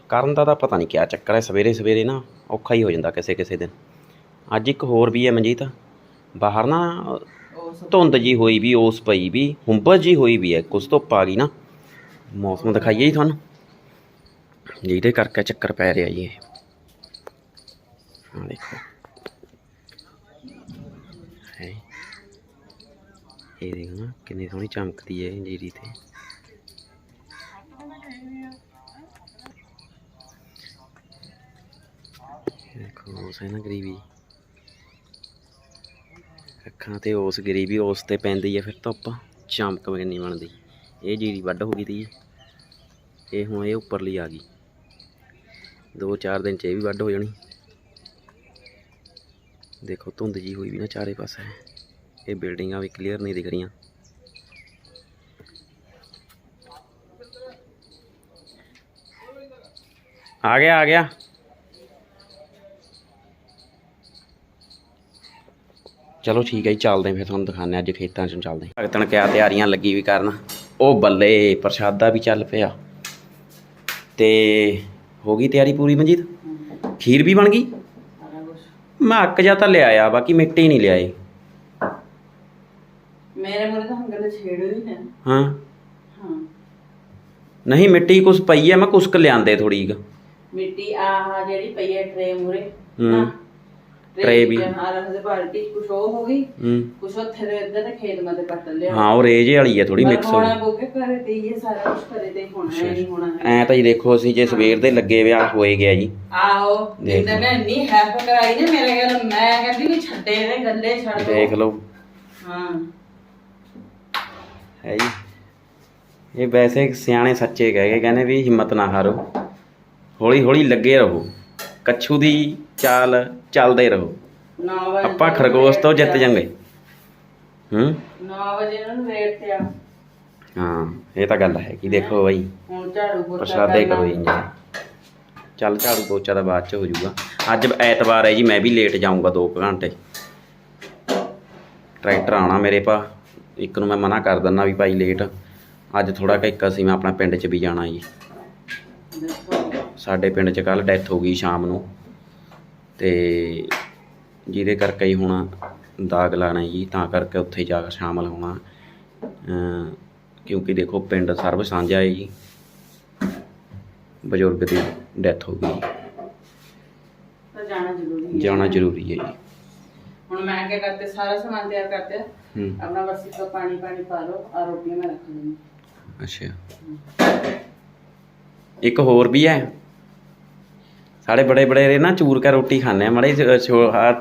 ਕਰਨ ਦਾ ਤਾਂ ਪਤਾ ਨਹੀਂ ਕਿਆ ਚੱਕਰ ਹੈ। ਸਵੇਰੇ ਸਵੇਰੇ ਨਾ ਔਖਾ ਹੀ ਹੋ ਜਾਂਦਾ ਕਿਸੇ ਕਿਸੇ ਦਿਨ। ਅੱਜ ਇੱਕ ਹੋਰ ਵੀ ਹੈ ਮਨਜੀਤ। ਬਾਹਰ ਨਾ ਧੁੰਦ ਜੀ ਹੋਈ ਵੀ ਉਸ ਪਈ ਵੀ ਹੁੰਬਸ ਜੀ ਹੋਈ ਵੀ ਹੈ। ਕੁਛ ਧੁੱਪ ਆ ਗਈ ਨਾ। ਮੌਸਮ ਦਿਖਾਈਏ ਜੀ ਤੁਹਾਨੂੰ। ਜਿਹਦੇ ਕਰਕੇ ਚੱਕਰ ਪੈ ਰਿਹਾ ਜੀ ਇਹ। ਆ ਦੇਖੋ ਹੈ ਇਹ ਦੇਖੋ ਨਾ ਕਿੰਨੀ ਸੋਹਣੀ ਚਮਕਦੀ ਹੈ ਜੀਰੀ ਤੇ ਦੇਖੋ ਉਸ ਨਾ ਗਰੀਬੀ ਅੱਖਾਂ ਤੇ ਉਸ ਗਰੀਬੀ ਉਸ ਤੇ ਪੈਂਦੀ ਹੈ ਫਿਰ ਧੁੱਪ ਚਮਕ ਕਿੰਨੀ ਬਣਦੀ। ਇਹ ਜੀਰੀ ਵੱਢ ਹੋ ਗਈ ਤੀ ਇਹ ਹੁਣ ਇਹ ਉੱਪਰਲੀ ਆ ਗਈ। ਦੋ ਚਾਰ ਦਿਨ ਚ ਇਹ ਵੀ ਵੱਢ ਹੋ ਜਾਣੀ। ਦੇਖੋ, ਧੁੰਦ ਜੀ ਹੋਈ ਵੀ ਨਾ ਚਾਰੇ ਪਾਸੇ। ਇਹ ਬਿਲਡਿੰਗਾਂ ਵੀ ਕਲੀਅਰ ਨਹੀਂ ਦਿਖ ਰਹੀਆਂ। ਆ ਗਿਆ ਆ ਗਿਆ। ਚਲੋ ਠੀਕ ਹੈ ਜੀ, ਚੱਲਦੇ ਫਿਰ ਤੁਹਾਨੂੰ ਦਿਖਾਉਂਦੇ ਅੱਜ ਖੇਤਾਂ 'ਚ ਚੱਲਦੇ ਹਾਂ। ਭਗਤਣ ਕਿਆ ਤਿਆਰੀਆਂ ਲੱਗੀ ਵੀ ਕਰਨ। ਉਹ ਬੱਲੇ, ਪ੍ਰਸ਼ਾਦਾ ਵੀ ਚੱਲ ਪਿਆ। ਤੇ ਹੋ ਗਈ ਤਿਆਰੀ ਪੂਰੀ ਮਨਜੀਤ? ਖੀਰ ਵੀ ਬਣ ਗਈ? ਮੈਂ ਅੱਕ ਜਾ ਤਾਂ ਲਿਆਇਆ ਬਾਕੀ ਮਿੱਟੀ ਨਹੀਂ ਲਿਆਏ ਮੇਰੇ ਮੂਰੇ ਤਾਂ ਹੁਣ ਗੱਲ ਛੇੜੋ ਹੀ ਨਾ। ਹਾਂ। ਹਾਂ। ਨਹੀਂ ਮਿੱਟੀ ਕੁਛ ਪਈ ਹੈ ਮੈਂ ਕੁਛ ਕੁ ਲਿਆਂਦੇ ਥੋੜੀ ਕੁ ਮਿੱਟੀ ਆਹ ਜਿਹੜੀ ਪਈ ਹੈ ਟਰੇ ਮੂਰੇ ਹੂੰ। Tray ਵੀ। ਆ? ਰਹੇ ਬਾਲਟੀ ਕੁਛ ਉਹ ਹੋ ਗਈ? ਹੂੰ। ਕੁਛ ਉੱਥੇ ਦੇ ਇੱਧਰ ਦੇ ਖੇਤ ਮਤੇ ਪੱਟ ਲਿਆ। ਹਾਂ ਉਹ ਰੇਜ ਵਾਲੀ ਹੈ ਥੋੜੀ ਮਿਕਸ ਹੋ ਹੋਣਾ ਬੋਕੇ ਕਰੇ ਤੇ ਇਹ ਸਾਰਾ ਕੁਝ ਕਰੇ ਤੇ ਹੋਣਾ ਹੈ, ਨਹੀਂ ਹੋਣਾ ਹੈ। ਐ ਤਾਂ ਜੀ ਦੇਖੋ ਅਸੀਂ ਜੇ ਸਵੇਰ ਦੇ ਲੱਗੇ ਵਿਆਹ ਹੋਏ ਗਿਆ ਜੀ। ਦੇਖ ਜਿੱਦਾਂ ਨੇ ਇੰਨੀ ਹੈਲਪ ਕਰਾਈ ਨੇ ਮੇਰੇ ਗੱਲ ਮੈਂ ਕਹਿੰਦੀ ਵੀ ਛੱਡੇ ਨੇ ਗੱਲੇ ਛੱਡ ਦੋ। ਦੇਖ ਲਓ। ਹਾਂ। ਹੈ ਜੀ। ਇਹ ਵੈਸੇ ਸਿਆਣੇ ਸੱਚੇ ਕਹਿ ਕਹਿੰਦੇ ਵੀ ਹਿੰਮਤ ਨਾ ਹਾਰੋ। ਹੌਲੀ ਹੌਲੀ ਲੱਗੇ ਰਹੋ। ਕੱਛੂ ਦੀ ਚਾਲ ਚੱਲਦੇ ਰਹੋ। 9 ਵਜੇ ਆਪਾਂ ਖਰਗੋਸ਼ ਤੋਂ ਜਿੱਤ ਜਾਂਗੇ। ਹੂੰ? 9 ਵਜੇ ਨੂੰ ਵੇਟ ਤੇ ਆ। ਹਾਂ ਇਹ ਤਾਂ ਗੱਲ ਹੈ ਕਿ ਦੇਖੋ ਬਾਈ ਹੁਣ ਝਾੜੂ ਪੋਚਾ ਪ੍ਰਸ਼ਾਦੇ ਕਰਨਾ। ਕਰੋ ਜੀ ਇੰਜੋਏ ਚੱਲ ਝਾੜੂ ਪੋਚਾ ਦਾ ਬਾਅਦ ਚ ਹੋ ਜਾਊਗਾ। ਅੱਜ ਐਤਵਾਰ ਹੈ ਜੀ ਮੈਂ ਵੀ ਲੇਟ ਜਾਊਂਗਾ 2 ਘੰਟੇ। ਟਰੈਕਟਰ ਆਣਾ ਮੇਰੇ ਪਾ ਇੱਕ ਨੂੰ ਮੈਂ ਮਨਾ ਕਰ ਦਿੰਦਾ ਵੀ ਭਾਈ ਲੇਟ। ਅੱਜ ਥੋੜਾ ਕਿ ਇੱਕ ਅਸੀਂ ਮੈਂ ਆਪਣਾ ਪਿੰਡ 'ਚ ਵੀ ਜਾਣਾ ਜੀ। ਦੇਖੋ ਸਾਡੇ ਪਿੰਡ 'ਚ ਕੱਲ ਡੈਥ ਹੋ ਗਈ ਸ਼ਾਮ ਨੂੰ। ਤੇ ਜਿਹਦੇ ਕਰਕੇ ਹੀ ਹੁਣ ਦਾਗ ਲਾਣਾ ਜੀ ਤਾਂ ਕਰਕੇ ਉੱਥੇ ਜਾ ਕੇ ਸ਼ਾਮਲ ਹੋਣਾ ਕਿਉਂਕਿ ਦੇਖੋ ਪਿੰਡ ਸਰਬ ਸਾਂਝਾ ਹੈ ਜੀ। ਬਜ਼ੁਰਗ ਦੀ ਡੈਥ ਹੋ ਗਈ। ਤਾਂ ਜਾਣਾ ਜ਼ਰੂਰੀ ਹੈ। ਜਾਣਾ ਜ਼ਰੂਰੀ ਹੈ ਜੀ। ਹੁਣ ਮੈਂ ਕੀ ਕਰਤੇ ਸਾਰਾ ਸਮਾਨ ਤਿਆਰ ਕਰਤੇ। ਹੂੰ। ਆਪਣਾ ਬਸ ਇੱਕ ਪਾਣੀ ਪਾਣੀ ਪਾ ਲਓ ਆ ਰੋਟੀਆਂ ਮੈਂ ਰੱਖ ਲੂੰਗੀ ਅੱਛਾ। ਇੱਕ ਹੋਰ ਵੀ ਹੈ? ਸਾਡੇ ਬੜੇ ਬੜੇ ਨਾ ਚੂਰ ਕੇ ਰੋਟੀ ਖਾਂਦੇ ਆ ਮੜੇ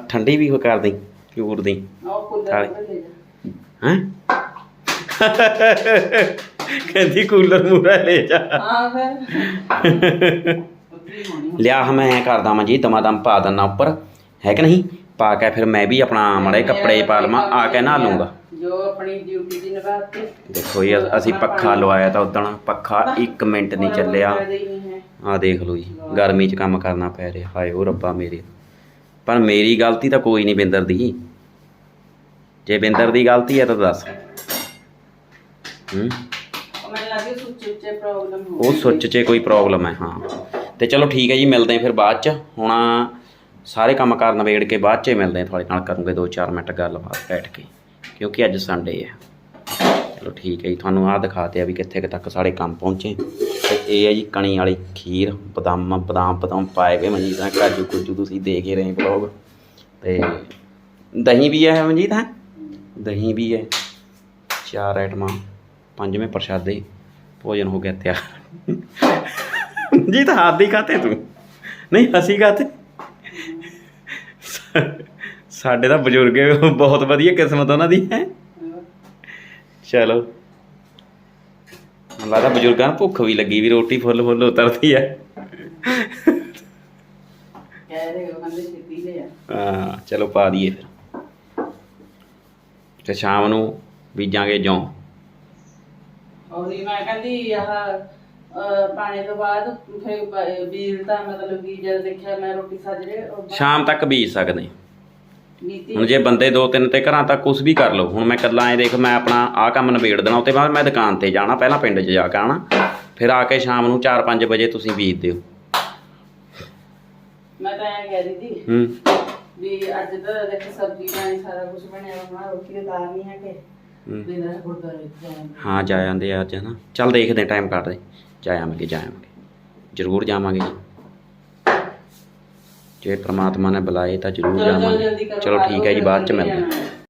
ਠੰਡੀ ਵੀ ਕਰ ਦੇ ਚੂਰ ਦੀ। ਹੈਂ? ਕਹਿੰਦੀ ਕੂਲਰ ਮੂਰਾ ਲੈ ਜਾ। ਹਾਂ ਫਿਰ ਲਿਆ ਮੈਂ ਐਂ ਕਰਦਾ ਮੈਂ ਜੀ ਦਮਾ ਦਮ ਪਾ ਦਿੰਦਾ ਉੱਪਰ। ਹੈ ਕਿ ਨਹੀਂ? ਪਾ ਕੇ ਫਿਰ ਮੈਂ ਵੀ ਆਪਣਾ ਮੜੇ ਕੱਪੜੇ ਪਾ ਲਵਾਂ ਆ ਕੇ ਨਹਾ ਲੂੰਗਾ ਜੋ ਆਪਣੀ ਡਿਊਟੀ ਦੀ ਨਿਭਾਤੀ। ਦੇਖੋ ਜੀ ਅਸੀਂ ਪੱਖਾ ਲਵਾਇਆ ਤਾਂ ਉਦਣ ਪੱਖਾ 1 ਮਿੰਟ ਨਹੀਂ ਚੱਲਿਆ। ਆ ਦੇਖ ਲਓ ਜੀ, ਗਰਮੀ 'ਚ ਕੰਮ ਕਰਨਾ ਪੈ ਰਿਹਾ, ਹਾਏ ਉਹ ਰੱਬਾ ਮੇਰੇ। ਪਰ ਮੇਰੀ ਗਲਤੀ ਤਾਂ ਕੋਈ ਨਹੀਂ ਬਿੰਦਰ ਦੀ। ਜੇ ਬਿੰਦਰ ਦੀ ਗਲਤੀ ਹੈ ਤਾਂ ਦੱਸ। ਹੂੰ? ਉਹ ਸੁੱਚ 'ਚ ਕੋਈ ਪ੍ਰੋਬਲਮ ਹੈ ਹਾਂ। ਤੇ ਚਲੋ ਠੀਕ ਹੈ ਜੀ, ਮਿਲਦੇ ਹਾਂ ਫਿਰ ਬਾਅਦ 'ਚ। ਹੁਣ ਸਾਰੇ ਕੰਮ ਕਾਰ ਵੇੜ ਕੇ ਬਾਅਦ 'ਚ ਮਿਲਦੇ ਹਾਂ ਤੁਹਾਡੇ ਨਾਲ, ਕਰੂੰਗੇ 2-4 ਮਿੰਟ ਗੱਲਬਾਤ ਬੈਠ ਕੇ, ਕਿਉਂਕਿ ਅੱਜ ਸੰਡੇ ਹੈ ਚਲੋ ਠੀਕ ਹੈ ਜੀ, ਤੁਹਾਨੂੰ ਆਹ ਦਿਖਾਤੇ ਆ ਵੀ ਕਿੱਥੇ ਕੁ ਤੱਕ ਸਾਡੇ ਕੰਮ ਪਹੁੰਚੇ। ਤੇ ਇਹ ਹੈ ਜੀ ਕਣੀ ਵਾਲੀ ਖੀਰ, ਬਦਾਮ ਬਦਾਮ ਬਦਾਮ ਪਾਏ ਗਏ ਮਨਜੀਤ ਨਾਲ, ਕਾਜੂ ਕੁਜੂ ਤੁਸੀਂ ਦੇਖ ਹੀ ਰਹੇ ਬਲੌਗ ਤੇ ਦਹੀਂ ਵੀ ਹੈ ਮਨਜੀਤ, ਹੈ? ਦਹੀਂ ਵੀ ਹੈ। ਚਾਰ ਆਈਟਮਾਂ, ਪੰਜਵੇਂ ਪ੍ਰਸ਼ਾਦੇ, ਭੋਜਨ ਹੋ ਗਿਆ ਤਿਆਰ। ਜੀ ਤਾਂ ਹੱਥ ਹੀ ਖਾਤੇ ਤੂੰ? ਨਹੀਂ ਅਸੀਂ ਖਾਤੇ? ਸਾਡੇ ਤਾਂ ਬਜ਼ੁਰਗ ਬਹੁਤ ਵਧੀਆ ਕਿਸਮਤ ਉਹਨਾਂ ਦੀ, ਹੈ? ਚਲੋ। ਲੱਗਦਾ ਬਜ਼ੁਰਗਾਂ ਨੂੰ ਭੁੱਖ ਵੀ ਲੱਗੀ ਵੀ ਰੋਟੀ ਫੁੱਲ ਫੁੱਲ ਉਤਰਦੀ ਹੈ ਕਹਿ ਰਹੇ ਹੋ ਕਹਿੰਦੇ ਛੇਤੀ ਲੈ ਆ। ਹਾਂ ਚਲੋ ਪਾ ਦਈਏ ਫਿਰ। ਤੇ ਸ਼ਾਮ ਨੂੰ ਬੀਜਾਂਗੇ ਜੌਂ। ਉਹਦੀ ਮੈਂ ਕਹਿੰਦੀ ਆਹ ਅਹ, ਪਾਣੀ ਤੋਂ ਬਾਅਦ ਫਿਰ ਬ- ਬੀਜ ਤਾਂ ਮਤਲਬ ਕਿ ਜਦ ਦੇਖਿਆ ਮੈਂ ਰੋਟੀ ਸਾਜਰੇ ਸ਼ਾਮ ਤੱਕ ਬੀਜ ਸਕਦੇ। ਹਾਂ। ਬੀਤੀ ਹੁਣ ਜੇ ਬੰਦੇ ਦੋ ਤਿੰਨ ਤੇ ਘਰਾਂ ਤੱਕ ਕੁਝ ਵੀ ਕਰ ਲਓ ਹੁਣ ਮੈਂ ਇਕੱਲਾ ਐ ਦੇਖ ਮੈਂ ਆਪਣਾ ਆਹ ਕੰਮ ਨਿਬੇੜ ਦੇਣਾ ਉਤੇ ਬਾਅਦ ਮੈਂ ਦੁਕਾਨ ਤੇ ਜਾਣਾ ਪਹਿਲਾਂ ਪਿੰਡ 'ਚ ਜਾ ਕੇ ਆਣਾ ਫਿਰ ਆ ਕੇ ਸ਼ਾਮ ਨੂੰ 4-5 ਵਜੇ ਤੁਸੀਂ ਬੀਜ ਦਿਓ। ਮੈਂ ਤਾਂ ਐਂ ਕਹਿ ਸੀ ਹੂੰ। ਵੀ ਅੱਜ ਤਾਂ ਦੇਖ ਸਬਜ਼ੀ ਪਾਣੀ ਸਾਰਾ ਕੁਝ ਬਣਿਆ ਹੋਣਾ ਰੋਟੀ ਦੀ ਨਹੀਂ ਹੈ ਕਿ ਹੂੰ। ਵੀ ਨਾ ਗੁਰਦੁਆਰੇ ਜਾਣ ਹਾਂ ਜਾ ਜਾਂਦੇ ਆ ਅੱਜ ਹਨਾ। ਚੱਲ ਦੇਖਦੇ ਟਾਈਮ ਕੱਢਦੇ। ਜਾ ਆਵਾਂਗੇ ਜਾ ਆਵਾਂਗੇ। ਜ਼ਰੂਰ ਜਾਵਾਂਗੇ ਜੀ। ਜੇ ਪ੍ਰਮਾਤਮਾ ਨੇ ਬੁਲਾਏ ਤਾਂ ਜ਼ਰੂਰ ਜਾਵਾਂਗੇ ਚਲੋ ਠੀਕ ਹੈ ਜੀ ਬਾਅਦ 'ਚ ਮਿਲਦੇ ਹੈ।